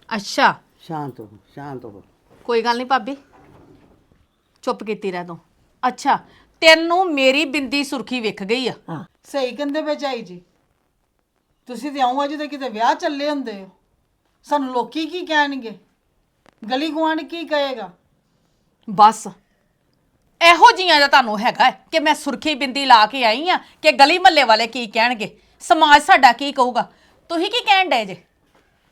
ਅੱਛਾ। ਸ਼ਾਂਤ ਹੋ ਸ਼ਾਂਤ ਹੋ। ਕੋਈ ਗੱਲ ਨਹੀਂ ਭਾਬੀ। ਚੁੱਪ ਕੀਤੀ ਰਹਿ ਤੂੰ। ਅੱਛਾ ਤੈਨੂੰ ਮੇਰੀ ਬਿੰਦੀ ਸੁਰਖੀ ਵਿਖ ਗਈ ਆ। ਹਾਂ। ਸਹੀ ਕਹਿੰਦੇ ਝਾਈ ਜੀ। ਤੁਸੀਂ ਤੇ ਆਉਂ ਅਜੇ ਕਿਤੇ ਵਿਆਹ ਚੱਲੇ ਹੁੰਦੇ ਹੋ। ਸਾਨੂੰ ਲੋਕੀ ਕੀ ਕਹਿਣਗੇ? ਗਲੀ ਗੁਆਂਢ ਕੀ ਕਹੇਗਾ? ਬਸ। ਇਹੋ ਜੀਆਂ ਦਾ ਤੁਹਾਨੂੰ ਹੈਗਾ ਹੈ ਕਿ ਮੈਂ ਸੁਰਖੀ ਬਿੰਦੀ ਲਾ ਕੇ ਆਈ ਆ ਕਿ ਗਲੀ ਮੱਲੇ ਵਾਲੇ ਕੀ ਕਹਿਣਗੇ? ਸਮਾਜ ਸਾਡਾ ਕੀ ਕਹੂਗਾ? ਤੁਸੀਂ ਕੀ ਕਹਿਣ ਡਏ ਜੇ?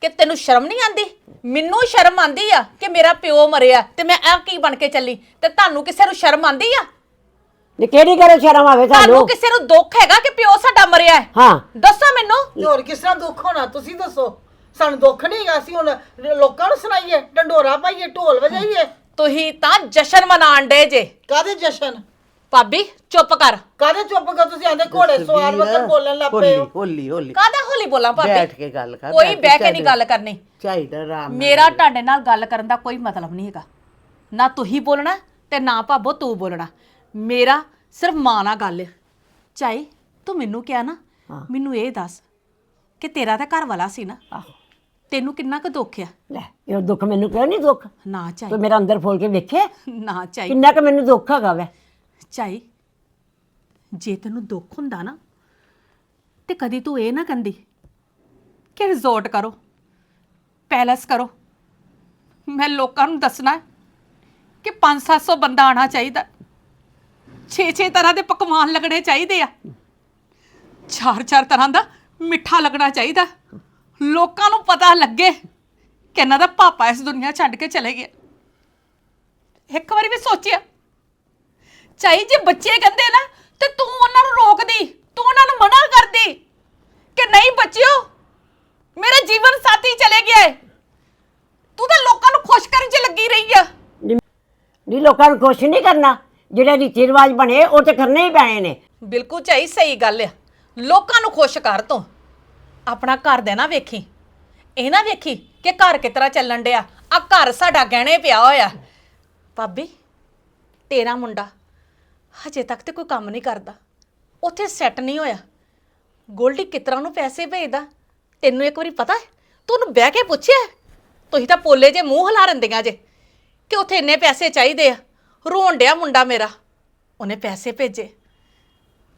ਕਿ ਤੈਨੂੰ ਸ਼ਰਮ ਨਹੀਂ ਆਂਦੀ? ਮੈਨੂੰ ਸ਼ਰਮ ਆਂਦੀ ਆ ਕਿ ਮੇਰਾ ਪਿਓ ਮਰਿਆ ਤੇ ਮੈਂ ਆ ਕੀ ਬਣ ਕੇ ਚੱਲੀ? ਤੇ ਤੁਹਾਨੂੰ ਕਿਸੇ ਨੂੰ ਸ਼ਰਮ ਆਂਦੀ ਆ? ਨੇ ਕਿਹੜੀ ਗੱਲ ਸ਼ਰਮ ਆਵੇ ਤੁਹਾਨੂੰ ਤੁਹਾਨੂੰ ਕਿਸੇ ਨੂੰ ਦੁੱਖ ਹੈਗਾ ਕਿ ਪਿਓ ਸਾਡਾ ਮਰਿਆ ਹੈ? ਹਾਂ। ਦੱਸੋ ਮੈਨੂੰ। ਤੇ ਹੋਰ ਕਿਸ ਤਰ੍ਹਾਂ ਦੁੱਖ ਹੋਣਾ? ਤੁਸੀਂ ਦੱਸੋ। ਸਾਨੂੰ ਦੁੱਖ ਨਹੀਂ ਹੈਗਾ ਅਸੀਂ ਹੁਣ ਲੋਕਾਂ ਨੂੰ ਸੁਣਾਈਏ ਢੰਡੋਰਾ ਪਾਈਏ ਢੋਲ ਵਜਾਈਏ। ਤੁਸੀਂ ਤਾਂ ਜਸ਼ਨ ਮਨਾਣ ਡੇ ਜੇ। ਕਾਦੇ ਜਸ਼ਨ? ਭਾਬੀ ਚੁੱਪ ਕਰ। ਕਾਦੇ ਚੁੱਪ ਕਰ? ਤੁਸੀਂ ਆਂਦੇ ਘੋੜੇ ਸਵਾਰ ਵਕਰ ਬੋਲਣ ਲੱਗ ਪਏ ਹੋ। ਹੋਲੀ ਹੋਲੀ। ਕਾਹਦਾ ਹੋਲੀ ਬੋਲਾਂ ਭਾਬੀ? ਬੈਠ ਕੇ ਗੱਲ ਕਰ ਕੋਈ ਬੈਠ ਕੇ ਬਹਿ ਕੇ ਨਹੀਂ ਗੱਲ ਕਰਨੀ। ਚਾਹੀਦਾ ਆਰਾਮ ਨਾਲ। ਮੇਰਾ ਤੁਹਾਡੇ ਨਾਲ ਗੱਲ ਕਰਨ ਦਾ ਕੋਈ ਮਤਲਬ ਨਹੀਂ ਹੈਗਾ। ਨਾ ਤੁਸੀਂ ਬੋਲਣਾ ਤੇ ਨਾ ਭਾਬੋ ਤੂੰ ਬੋਲਣਾ। ਮੇਰਾ ਸਿਰਫ ਮਾਂ ਨਾਲ ਗੱਲ। ਹੈ ਚਾਈ ਤੂੰ ਮੈਨੂੰ ਕਿਹਾ ਨਾ ਮੈਨੂੰ ਇਹ ਦੱਸ ਕਿ ਤੇਰਾ ਤਾਂ ਘਰ ਵਾਲਾ ਸੀ ਨਾ। ਆਹੋ। ਤੈਨੂੰ ਕਿੰਨਾ ਕੁ ਦੁੱਖ ਆ? ਲੈ ਇਹ ਦੁੱਖ ਮੈਨੂੰ ਕਿਉਂ ਨਹੀਂ ਦੁੱਖ? ਨਾ ਚਾਈ ਤੂੰ ਮੇਰਾ ਅੰਦਰ ਫੋਲ ਕੇ ਵੇਖੇ ਨਾ ਚਾਈ ਕਿੰਨਾ ਕੁ ਮੈਨੂੰ ਦੁੱਖ ਹੈਗਾ ਵੈ? ਚਾਈ, ਜੇ ਤੈਨੂੰ ਦੁੱਖ ਹੁੰਦਾ ਨਾ, ਤੇ ਕਦੀ ਤੂੰ ਇਹ ਨਾ ਕੰਦੀ ਕਿ ਰਿਜ਼ੋਰਟ ਕਰੋ ਪੈਲਸ ਕਰੋ। ਮੈਂ ਲੋਕਾਂ ਨੂੰ ਦੱਸਣਾ ਹੈ ਕਿ 5-700 ਬੰਦਾ ਆਣਾ ਚਾਹੀਦਾ। 6-6 ਤਰ੍ਹਾਂ ਦੇ ਪਕਵਾਨ ਲੱਗਣੇ ਚਾਹੀਦੇ ਆ। ਚਾਰ-ਚਾਰ ਤਰ੍ਹਾਂ ਦਾ ਮਿੱਠਾ ਲੱਗਣਾ ਚਾਹੀਦਾ। ਲੋਕਾਂ ਨੂੰ ਪਤਾ ਲੱਗੇ ਕਿ ਇਹਨਾਂ ਦਾ ਪਾਪਾ ਇਸ ਦੁਨੀਆ ਛੱਡ ਕੇ ਚਲੇ ਗਿਆ। ਇੱਕ ਵਾਰੀ ਵੀ ਸੋਚਿਆ ਚਾਹੀ ਜੇ ਬੱਚੇ ਕਹਿੰਦੇ ਨਾ ਤੇ ਤੂੰ ਉਹਨਾਂ ਨੂੰ ਰੋਕਦੀ ਤੂੰ ਉਹਨਾਂ ਨੂੰ ਮਨਾ ਕਰਦੀ ਕਿ ਨਹੀਂ ਬੱਚਿਓ ਮੇਰਾ ਜੀਵਨ ਸਾਥੀ ਚਲੇ ਗਿਆ ਹੈ। ਤੂੰ ਤਾਂ ਲੋਕਾਂ ਨੂੰ ਖੁਸ਼ ਕਰਨ 'ਚ ਲੱਗੀ ਰਹੀ ਆ। ਨਹੀਂ ਲੋਕਾਂ ਨੂੰ ਕੁਛ ਨਹੀਂ ਕਰਨਾ। ਜਿਹੜੇ ਰੀਤੀ ਰਿਵਾਜ ਬਣੇ ਉਹ ਤੇ ਕਰਨੇ ਹੀ ਪੈਣੇ ਨੇ। ਬਿਲਕੁਲ ਚਾਹੀ ਸਹੀ ਗੱਲ ਆ। ਲੋਕਾਂ ਨੂੰ ਖੁਸ਼ ਕਰ ਤੂੰ। ਆਪਣਾ ਘਰ ਦੇ ਨਾ ਵੇਖੀ। ਇਹ ਨਾ ਵੇਖੀ ਕਿ ਘਰ ਕਿਤਰਾ ਚੱਲਣ ਡਿਆ। ਆ ਘਰ ਸਾਡਾ ਗਹਿਣੇ ਪਿਆ ਹੋਇਆ। ਭਾਬੀ ਤੇਰਾ ਮੁੰਡਾ ਹਜੇ ਤੱਕ ਤੇ ਕੋਈ ਕੰਮ ਨਹੀਂ ਕਰਦਾ। ਉੱਥੇ ਸੈੱਟ ਨਹੀਂ ਹੋਇਆ। ਗੋਲਡੀ ਕਿਤਰਾ ਨੂੰ ਪੈਸੇ ਭੇਜਦਾ? ਤੈਨੂੰ ਇੱਕ ਵਾਰੀ ਪਤਾ ਹੈ? ਤੂੰ ਉਹਨੂੰ ਬਹਿ ਕੇ ਪੁੱਛਿਆ ਤੁਸੀਂ ਤਾਂ ਪੋਲੇ ਜੇ ਮੂੰਹ ਹਿਲਾ ਰੰਦੀਆਂ ਜੇ। ਕਿ ਉੱਥੇ ਇੰਨੇ ਪੈਸੇ ਚਾਹੀਦੇ ਆ? ਰੋਣ ਡਿਆ ਮੁੰਡਾ ਮੇਰਾ। ਉਹਨੇ ਪੈਸੇ ਭੇਜੇ।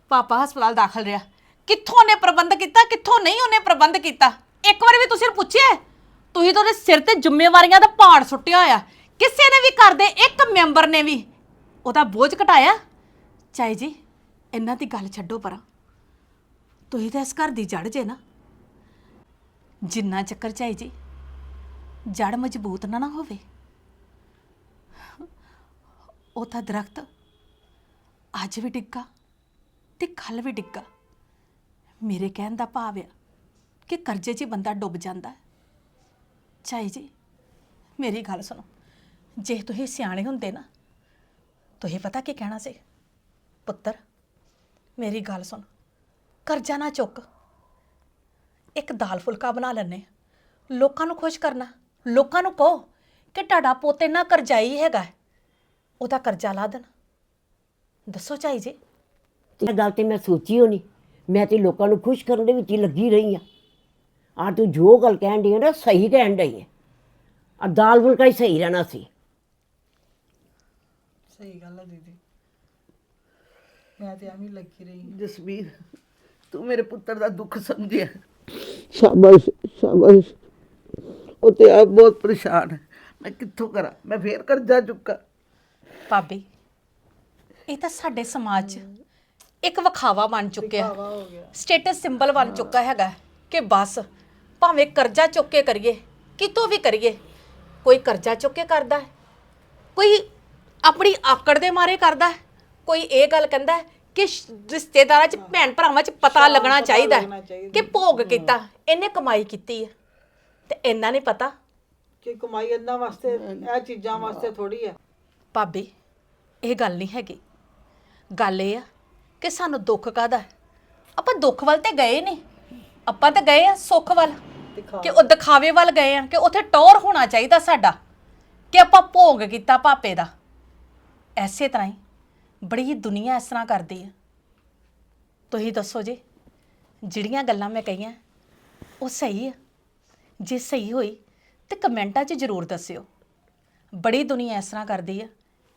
ਪਾਪਾ ਹਸਪਤਾਲ ਦਾਖਲ ਰਿਹਾ। ਕਿੱਥੋਂ ਉਹਨੇ ਪ੍ਰਬੰਧ ਕੀਤਾ, ਕਿੱਥੋਂ ਨਹੀਂ ਉਹਨੇ ਪ੍ਰਬੰਧ ਕੀਤਾ? ਇੱਕ ਵਾਰ ਵੀ ਤੁਸੀਂ ਪੁੱਛਿਆ ਤੁਸੀਂ ਤਾਂ ਉਹਦੇ ਸਿਰ ਤੇ ਜ਼ਿੰਮੇਵਾਰੀਆਂ ਦਾ ਪਹਾੜ ਸੁੱਟਿਆ ਹੋਇਆ। ਕਿਸੇ ਨੇ ਵੀ ਘਰ ਦੇ ਇੱਕ ਮੈਂਬਰ ਨੇ ਵੀ ਉਹਦਾ ਬੋਝ ਘਟਾਇਆ? ਚਾਈ ਜੀ, ਇਹਨਾਂ ਦੀ ਗੱਲ ਛੱਡੋ ਪਰਾਂ। ਤੁਸੀਂ ਤਾਂ ਇਸ ਘਰ ਦੀ ਜੜ ਜੇ ਨਾ। ਜਿੰਨਾ ਚੱਕਰ ਚਾਈ ਜੀ, ਜੜ ਮਜ਼ਬੂਤ ਨਾ ਨਾ ਹੋਵੇ। ਉਹ ਤਾਂ ਦਰਖਤ ਅੱਜ ਵੀ ਡਿੱਗਾ ਤੇ ਕੱਲ ਵੀ ਡਿੱਗਾ। ਮੇਰੇ ਕਹਿਣ ਦਾ ਭਾਵ ਆ ਕਿ ਕਰਜ਼ੇ 'ਚ ਹੀ ਬੰਦਾ ਡੁੱਬ ਜਾਂਦਾ। ਹੈ ਚਾਈ ਜੀ, ਮੇਰੀ ਗੱਲ ਸੁਣੋ। ਜੇ ਤੁਸੀਂ ਸਿਆਣੇ ਹੁੰਦੇ ਨਾ, ਤੁਸੀਂ ਪਤਾ ਕੀ ਕਹਿਣਾ ਸੀ? ਪੁੱਤਰ ਮੇਰੀ ਗੱਲ ਸੁਣ। ਕਰਜ਼ਾ ਨਾ ਚੁੱਕ। ਇੱਕ ਦਾਲ ਫੁਲਕਾ ਬਣਾ ਲੈਣੇ ਲੋਕਾਂ ਨੂੰ ਖੁਸ਼ ਕਰਨਾ। ਲੋਕਾਂ ਨੂੰ ਕਹੋ ਕਿ ਤੁਹਾਡਾ ਪੁੱਤ ਇੰਨਾ ਕਰਜ਼ਾਈ ਹੈਗਾ ਹੈ। ਉਹਦਾ ਕਰਜ਼ਾ ਲਾ ਦੇਣ। ਦੱਸੋ ਚਾਈ ਜੀ। ਇਹ ਗੱਲ ਤੇ ਮੈਂ ਸੋਚੀ ਹੋਣੀ। ਮੈਂ ਤੇ ਲੋਕਾਂ ਨੂੰ ਖੁਸ਼ ਕਰਨ ਦੇ ਵਿੱਚ ਹੀ ਲੱਗੀ ਰਹੀ ਆ ਆ ਤੂੰ ਜੋ ਗੱਲ ਕਹਿਣ ਡਈ ਹੈ ਨਾ ਸਹੀ ਕਹਿਣ ਡਈ ਹੈ ਆ ਦਾਲ ਫੁਲਕਾ ਹੀ ਸਹੀ ਰਹਿਣਾ ਸੀ। ਸਹੀ ਗੱਲ ਹੈ ਦੀਦੀ। ਮੈਂ ਤੇ ਐਵੇਂ ਲੱਗੀ ਰਹੀ ਜਸਵੀਰ ਤੂੰ ਮੇਰੇ ਪੁੱਤਰ ਦਾ ਦੁੱਖ ਸਮਝਿਆ। ਸ਼ਾਬਾਸ਼ ਸ਼ਾਬਾਸ਼। ਉਹ ਤੇ ਆਪ ਬਹੁਤ ਪਰੇਸ਼ਾਨ ਹੈ। ਮੈਂ ਕਿੱਥੋਂ ਕਰਾਂ? ਮੈਂ ਫੇਰ ਕਰਜ਼ਾ ਚੁੱਕਾ। ਭਾਬੀ ਇਹ ਤਾਂ ਸਾਡੇ ਸਮਾਜ 'ਚ ਇੱਕ ਵਿਖਾਵਾ ਬਣ ਚੁੱਕਿਆ। ਸਟੇਟਸ ਸਿੰਬਲ ਬਣ ਚੁੱਕਾ ਹੈਗਾ ਕਿ ਬਸ ਭਾਵੇਂ ਕਰਜ਼ਾ ਚੁੱਕ ਕੇ ਕਰੀਏ ਕਿਤੋਂ ਵੀ ਕਰੀਏ ਕੋਈ ਕਰਜ਼ਾ ਚੁੱਕ ਕੇ ਕਰਦਾ ਹੈ ਕੋਈ ਆਪਣੀ ਆਕੜ ਦੇ ਮਾਰੇ ਕਰਦਾ ਹੈ। ਕੋਈ ਇਹ ਗੱਲ ਕਹਿੰਦਾ ਹੈ ਕਿ ਸ਼- ਰਿਸ਼ਤੇਦਾਰਾਂ 'ਚ ਭੈਣ ਭਰਾਵਾਂ 'ਚ ਪਤਾ ਲੱਗਣਾ ਚਾਹੀਦਾ ਹੈ ਕਿ ਭੋਗ ਕੀਤਾ ਇਹਨੇ ਕਮਾਈ ਕੀਤੀ ਹੈ। ਤੇ ਇੰਨਾ ਨਹੀਂ ਪਤਾ। ਕਿ ਕਮਾਈ ਇਹਨਾਂ ਵਾਸਤੇ ਇਹ ਚੀਜ਼ਾਂ ਵਾਸਤੇ ਥੋੜੀ ਹੈ। ਭਾਬੀ ਇਹ ਗੱਲ ਨਹੀਂ ਹੈਗੀ। ਗੱਲ ਇਹ ਆ ਕਿ ਸਾਨੂੰ ਦੁੱਖ ਕਾਦਾ ਆਪਾਂ ਦੁੱਖ ਵੱਲ ਤੇ ਗਏ ਨਹੀਂ ਆਪਾਂ ਤਾਂ ਗਏ ਆ ਸੁੱਖ ਵੱਲ। ਕਿ ਉਹ ਦਿਖਾਵੇ ਵੱਲ ਗਏ ਆ ਕਿ ਉੱਥੇ ਟੌਰ ਹੋਣਾ ਚਾਹੀਦਾ ਸਾਡਾ। ਕਿ ਆਪਾਂ ਭੋਗ ਕੀਤਾ ਪਾਪੇ ਦਾ। ਐਸੇ ਤਰ੍ਹਾਂ ਹੀ ਬੜੀ ਦੁਨੀਆ ਇਸ ਤਰ੍ਹਾਂ ਕਰਦੀ ਹੈ ਤੁਸੀਂ ਦੱਸੋ ਜੀ ਜਿਹੜੀਆਂ ਗੱਲਾਂ ਮੈਂ ਕਹੀਆਂ ਉਹ ਸਹੀ ਆ? ਜੇ ਸਹੀ ਹੋਈ ਤੇ ਕਮੈਂਟਾਂ 'ਚ ਜ਼ਰੂਰ ਦੱਸਿਓ। ਬੜੀ ਦੁਨੀਆ ਇਸ ਤਰ੍ਹਾਂ ਕਰਦੀ ਆ।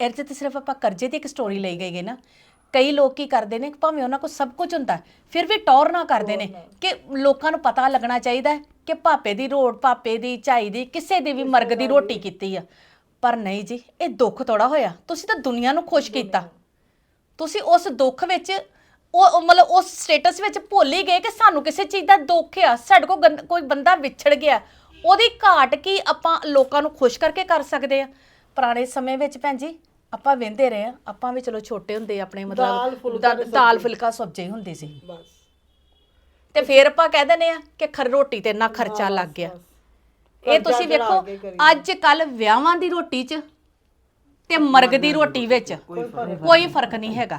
ਇਹਦੇ 'ਚ ਤੇ ਸਿਰਫ ਆਪਾਂ ਕਰਜ਼ੇ ਦੀ ਇੱਕ ਸਟੋਰੀ ਲਈ ਗਈ ਹੈ ਨਾ। ਕਈ ਲੋਕ ਕੀ ਕਰਦੇ ਨੇ ਭਾਵੇਂ ਉਹਨਾਂ ਕੋਲ ਸਭ ਕੁਝ ਹੁੰਦਾ ਫਿਰ ਵੀ ਟੌਰ ਨਾ ਕਰਦੇ ਨੇ ਕਿ ਲੋਕਾਂ ਨੂੰ ਪਤਾ ਲੱਗਣਾ ਚਾਹੀਦਾ ਕਿ ਪਾਪੇ ਦੀ ਰੋਟ ਪਾਪੇ ਦੀ ਝਾਈ ਦੀ ਕਿਸੇ ਦੀ ਵੀ ਮਰਗ ਦੀ ਰੋਟੀ ਕੀਤੀ ਆ। ਪਰ ਨਹੀਂ ਜੀ ਇਹ ਦੁੱਖ ਥੋੜਾ ਹੋਇਆ। ਤੁਸੀਂ ਤਾਂ ਦੁਨੀਆ ਨੂੰ ਖੁਸ਼ ਕੀਤਾ। ਤੁਸੀਂ ਉਸ ਦੁੱਖ ਵਿੱਚ ਉਹ ਮਤਲਬ ਉਸ ਸਟੇਟਸ ਵਿੱਚ ਭੁੱਲ ਹੀ ਗਏ ਕਿ ਸਾਨੂੰ ਕਿਸੇ ਚੀਜ਼ ਦਾ ਦੁੱਖ ਆ ਸਾਡੇ ਕੋਲ ਗੰਦ- ਕੋਈ ਬੰਦਾ ਵਿਛੜ ਗਿਆ। ਉਹਦੀ ਘਾਟ ਕੀ ਆਪਾਂ ਲੋਕਾਂ ਨੂੰ ਖੁਸ਼ ਕਰਕੇ ਕਰ ਸਕਦੇ ਆ? ਪੁਰਾਣੇ ਸਮੇਂ ਵਿੱਚ ਭੈਣ ਜੀ ਆਪਾਂ ਵਹਿੰਦੇ ਰਹੇ ਆ। ਆਪਾਂ ਵੀ ਚਲੋ ਛੋਟੇ ਹੁੰਦੇ ਆਪਣੇ ਮਤਲਬ ਦਾਲ ਫੁਲਕਾ ਸਬਜ਼ੀ। ਹੁੰਦੀ ਸੀ। ਬਸ। ਤੇ ਫਿਰ ਆਪਾਂ ਕਹਿ ਦਿੰਦੇ ਆ ਕਿ ਖਰ ਰੋਟੀ ਤੇ ਇੰਨਾ ਖਰਚਾ ਲੱਗ ਗਿਆ। ਇਹ ਤੁਸੀਂ ਵੇਖੋ ਅੱਜ ਕੱਲ ਵਿਆਹਾਂ ਦੀ ਰੋਟੀ 'ਚ ਤੇ ਮਰਗ ਦੀ ਰੋਟੀ ਵਿੱਚ ਕੋਈ ਫ਼ਰਕ ਨਹੀਂ। ਹੈਗਾ।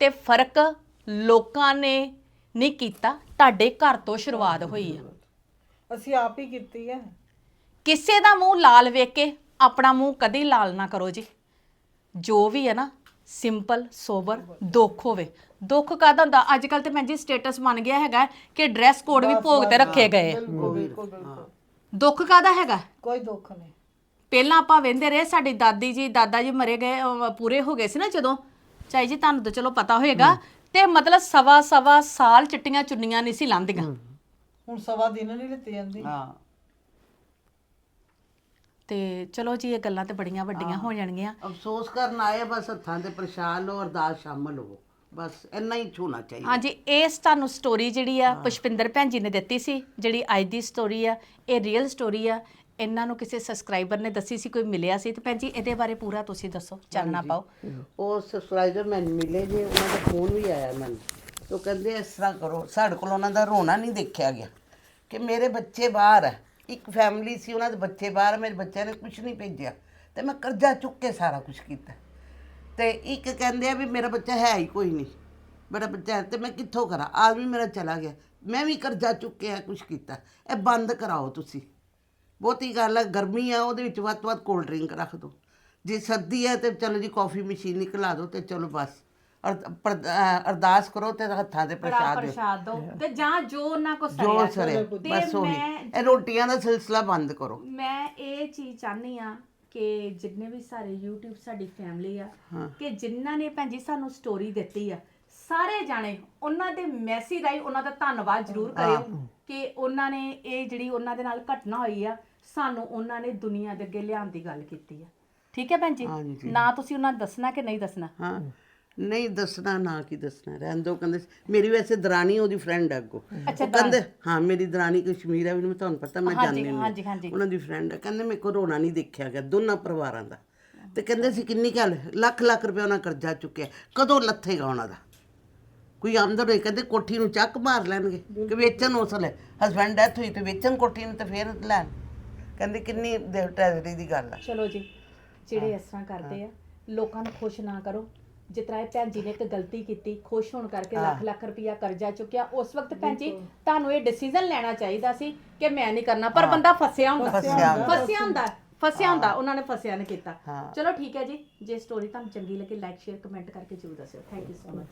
ਤੇ ਫ਼ਰਕ ਲੋਕਾਂ ਨੇ ਨਹੀਂ ਕੀਤਾ ਤੁਹਾਡੇ ਘਰ ਤੋਂ ਸ਼ੁਰੂਆਤ ਹੋਈ ਆ। ਅਸੀਂ ਆਪ ਹੀ ਕੀਤੀ ਹੈ। ਕਿਸੇ ਦਾ ਮੂੰਹ ਲਾਲ ਵੇਖ ਕੇ ਆਪਣਾ ਮੂੰਹ ਕਦੀ ਲਾਲ ਨਾ ਕਰੋ ਜੀ। ਜੋ ਵੀ ਹੈ ਨਾ ਸਿੰਪਲ ਸੋਬਰ ਦੁੱਖ ਹੋਵੇ। ਦੁੱਖ ਕਾਹਦਾ ਹੁੰਦਾ? ਅੱਜ ਕੱਲ ਤੇ ਭੈਣ ਜੀ ਸਟੇਟਸ ਬਣ ਗਿਆ ਹੈਗਾ ਕਿ ਡਰੈਸ ਕੋਡ ਵੀ ਭੋਗ ਤੇ ਰੱਖੇ ਗਏ। ਆ। ਬਿਲਕੁਲ ਬਿਲਕੁਲ ਬਿਲਕੁਲ। ਦੁੱਖ ਕਾਹਦਾ ਹੈਗਾ? ਕੋਈ ਦੁੱਖ ਨਹੀਂ। ਪਹਿਲਾਂ ਆਪਾਂ ਵਹਿੰਦੇ ਰਹੇ ਸਾਡੀ ਦਾਦੀ ਜੀ ਦਾਦਾ ਜੀ ਮਰੇ ਗਏ ਅਹ ਪੂਰੇ ਹੋ ਗਏ ਸੀ ਨਾ ਜਦੋਂ। ਚਾਈ ਜੀ ਤੁਹਾਨੂੰ ਤਾਂ ਚਲੋ ਪਤਾ ਹੋਏਗਾ। ਤੇ ਮਤਲਬ ਸਵਾ ਸਵਾ ਸਾਲ ਚਿੱਟੀਆਂ ਚੁੰਨੀਆਂ ਨਹੀਂ ਸੀ ਲਾਂਦੀਆਂ। ਹੁਣ ਸਵਾ ਦਿਨ ਨਹੀਂ ਲਿੱਤੀ ਜਾਂਦੀ। ਹਾਂ। ਤੇ ਚਲੋ ਜੀ ਇਹ ਗੱਲਾਂ ਤੇ ਬੜੀਆਂ ਵੱਡੀਆਂ ਹੋ। ਜਾਣਗੀਆਂ। ਅਫਸੋਸ ਕਰਨ ਆਏ ਬਸ ਹੱਥਾਂ ਤੇ ਪ੍ਰਸ਼ਾਦ ਲਓ ਅਰਦਾਸ ਸ਼ਾਮਲ ਹੋਵੋ ਬਸ ਇੰਨਾ ਹੀ ਹੋਣਾ ਚਾਹੀਦਾ। ਹਾਂਜੀ ਇਸ ਤੁਹਾਨੂੰ ਸਟੋਰੀ ਜਿਹੜੀ ਆ ਪੁਸ਼ਪਿੰਦਰ ਭੈਣ ਜੀ ਨੇ ਦਿੱਤੀ ਸੀ ਜਿਹੜੀ ਅੱਜ ਦੀ ਸਟੋਰੀ ਆ ਇਹ ਰੀਅਲ ਸਟੋਰੀ ਆ। ਇਹਨਾਂ ਨੂੰ ਕਿਸੇ ਸਬਸਕ੍ਰਾਈਬਰ ਨੇ ਦੱਸੀ ਸੀ ਕੋਈ ਮਿਲਿਆ ਸੀ? ਤੇ ਭੈਣ ਜੀ ਇਹਦੇ ਬਾਰੇ ਪੂਰਾ ਤੁਸੀਂ ਦੱਸੋ ਚਾਨਣਾ ਪਾਓ। ਉਹ ਸਬਸਕ੍ਰਾਈਬਰ ਮੈਨੂੰ ਮਿਲੇ ਜੇ ਉਹਨਾਂ ਦਾ ਫੋਨ ਵੀ ਆਇਆ ਮੈਨੂੰ। ਉਹ ਕਹਿੰਦੇ ਇਸ ਤਰ੍ਹਾਂ ਕਰੋ ਸਾਡੇ ਕੋਲ ਉਹਨਾਂ ਦਾ ਰੋਣਾ ਨਹੀਂ ਦੇਖਿਆ ਗਿਆ। ਕਿ ਮੇਰੇ ਬੱਚੇ ਬਾਹਰ ਹੈ ਇੱਕ ਫੈਮਿਲੀ ਸੀ ਉਹਨਾਂ ਦੇ ਬੱਚੇ ਬਾਹਰ ਮੇਰੇ ਬੱਚਿਆਂ ਨੇ ਕੁਝ ਨਹੀਂ ਭੇਜਿਆ। ਤੇ ਮੈਂ ਕਰਜ਼ਾ ਚੁੱਕ ਕੇ ਸਾਰਾ ਕੁਝ ਕੀਤਾ। ਤੇ ਇੱਕ ਕਹਿੰਦੇ ਆ ਵੀ ਮੇਰਾ ਬੱਚਾ ਹੈ ਹੀ ਕੋਈ ਨਹੀਂ ਮੇਰਾ ਬੱਚਾ ਹੈ ਤੇ ਮੈਂ ਕਿੱਥੋਂ ਕਰਾਂ? ਆਦਮੀ ਮੇਰਾ ਚਲਾ ਗਿਆ। ਮੈਂ ਵੀ ਕਰਜ਼ਾ ਚੁੱਕ ਕੇ ਇਹ ਕੁਝ ਕੀਤਾ। ਇਹ ਬੰਦ ਕਰਾਓ ਤੁਸੀਂ। ਬਹੁਤੀ ਗੱਲ ਹੈ ਗਰਮੀ ਆ ਉਹਦੇ ਵਿੱਚ ਵੱਧ ਤੋਂ ਵੱਧ ਕੋਲਡ ਡਰਿੰਕ ਰੱਖ ਦਿਓ ਜੇ ਸਰਦੀ ਹੈ ਤੇ ਚਲੋ ਜੀ ਕਾਫੀ ਮਸ਼ੀਨ ਨਿਕਲਾ ਦਿਓ ਤੇ ਚਲੋ ਬਸ। ਅਰ- ਪਰ- ਅ, ਅਰਦਾਸ ਕਰੋ ਤੇ ਹੱਥਾਂ ਤੇ ਪ੍ਰਸ਼ਾਦ। ਦਿਓ ਪ੍ਰਸ਼ਾਦ ਦੋ ਤੇ ਜਾਂ ਜੋ ਉਹਨਾਂ ਕੋ ਜੋ ਸਰੇ ਬਸ ਉਹੀ। ਇਹ ਰੋਟੀਆਂ ਦਾ ਸਿਲਸਿਲਾ ਬੰਦ ਕਰੋ। ਮੈਂ ਇਹ ਚੀਜ਼ ਚਾਹਨੀ ਆ ਕਿ ਜਿੰਨੇ ਵੀ ਸਾਰੇ YouTube ਸਾਡੀ ਫੈਮਿਲੀ ਆ ਕਿ ਜਿਨ੍ਹਾਂ ਨੇ ਭੈਣ ਜੀ ਸਾਨੂੰ ਸਟੋਰੀ ਦਿੱਤੀ ਆ ਸਾਰੇ ਜਾਣੇ ਉਹਨਾਂ ਦੇ ਮੈਸੇਜ ਰਾਹੀਂ ਉਹਨਾਂ ਦਾ ਧੰਨਵਾਦ ਜ਼ਰੂਰ ਕਰਿਓ ਕਿ ਉਹਨਾਂ ਨੇ ਇਹ ਜਿਹੜੀ ਉਹਨਾਂ ਦੇ ਨਾਲ ਘਟਨਾ ਹੋਈ ਆ ਸਾਨੂੰ ਉਹਨਾਂ ਨੇ ਦੁਨੀਆ ਦੇ ਅੱਗੇ ਲਿਆਉਣ ਦੀ ਗੱਲ ਕੀਤੀ ਆ। ਠੀਕ ਹੈ ਭੈਣ ਜੀ? ਨਾ ਤੁਸੀਂ ਉਹਨਾਂ ਨੂੰ ਦੱਸਣਾ ਕਿ ਨਹੀਂ ਦੱਸਣਾ? ਹਾਂ। ਨਹੀਂ ਦੱਸਣਾ ਨਾ ਕੀ ਦੱਸਣਾ। ਰਹਿਣ ਦਿਓ ਕਹਿੰਦੇ ਮੇਰੀ ਵੈਸੇ ਦਰਾਣੀ ਉਹਦੀ ਫਰੈਂਡ ਹੈ ਅੱਗੋਂ। ਕਹਿੰਦੇ ਹਾਂ ਮੇਰੀ ਦਰਾਣੀ ਕਸ਼ਮੀਰ ਹੈ ਮੈਨੂੰ ਤੁਹਾਨੂੰ ਪਤਾ ਮੈਂ ਜਾਣਦੀ ਨਹੀਂ ਹਾਂਜੀ, ਹਾਂਜੀ। ਉਹਨਾਂ ਦੀ ਫਰੈਂਡ ਹੈ ਕਹਿੰਦੇ ਮੇਰੇ ਕੋਲ ਰੋਣਾ ਨਹੀਂ ਦੇਖਿਆ ਗਿਆ ਦੋਨਾਂ ਪਰਿਵਾਰਾਂ ਦਾ। ਤੇ ਕਹਿੰਦੇ ਸੀ ਕਿੰਨੀ ਗੱਲ ਲੱਖ ਲੱਖ ਰੁਪਏ ਉਹਨਾਂ ਕਰਜ਼ਾ ਚੁੱਕਿਆ। ਕਦੋਂ ਲੱਥੇਗਾ ਉਹਨਾਂ ਦਾ? ਕੋਈ ਆਮਦਨ ਹੋਈ ਕਹਿੰਦੇ ਕੋਠੀ ਨੂੰ ਚੱਕ ਮਾਰ ਲੈਣਗੇ ਕਿ ਵੇਚਣ ਉਸ ਲੈ ਹਸਬੰਡ ਡੈਥ ਹੋਈ ਤੇ ਵੇਚਣ ਕੋਠੀ ਨੂੰ ਤੇ ਫੇਰ ਲੈਣ। ਕਹਿੰਦੇ ਕਿੰਨੀ ਟ੍ਰੈਜਡੀ ਦੀ ਗੱਲ ਹੈ ਚਲੋ ਜੀ ਜਿਹੜੇ ਇਸ ਤਰ੍ਹਾਂ ਕਰਦੇ ਆ ਲੋਕਾਂ ਨੂੰ ਖੁਸ਼ ਨਾ ਕਰੋ। ਜਿਸ ਤਰ੍ਹਾਂ ਇਹ ਭੈਣ ਜੀ ਨੇ ਇੱਕ ਗਲਤੀ ਕੀਤੀ ਖੁਸ਼ ਹੋਣ ਕਰਕੇ ਲੱਖ ਲੱਖ ਰੁਪਇਆ ਕਰਜ਼ਾ ਚੁੱਕਿਆ ਉਸ ਵਕਤ ਭੈਣ ਜੀ ਤੁਹਾਨੂੰ ਇਹ ਡਿਸੀਜਨ ਲੈਣਾ ਚਾਹੀਦਾ ਸੀ ਕਿ ਮੈਂ ਨਹੀਂ ਕਰਨਾ ਪਰ ਬੰਦਾ ਫਸਿਆ ਹੁੰਦਾ। ਫਸਿਆ ਹੁੰਦਾ। ਫਸਿਆ ਹੁੰਦਾ ਫਸਿਆ ਹੁੰਦਾ ਉਹਨਾਂ ਨੇ ਫਸਿਆ ਨਹੀਂ ਕੀਤਾ। ਹਾਂ। ਚਲੋ ਠੀਕ ਹੈ ਜੀ ਜੇ ਸਟੋਰੀ ਤੁਹਾਨੂੰ ਚੰਗੀ ਲੱਗੇ ਲਾਈਕ ਸ਼ੇਅਰ ਕਮੈਂਟ ਕਰਕੇ ਜ਼ਰੂਰ ਦੱਸਿਓ। Thank you so much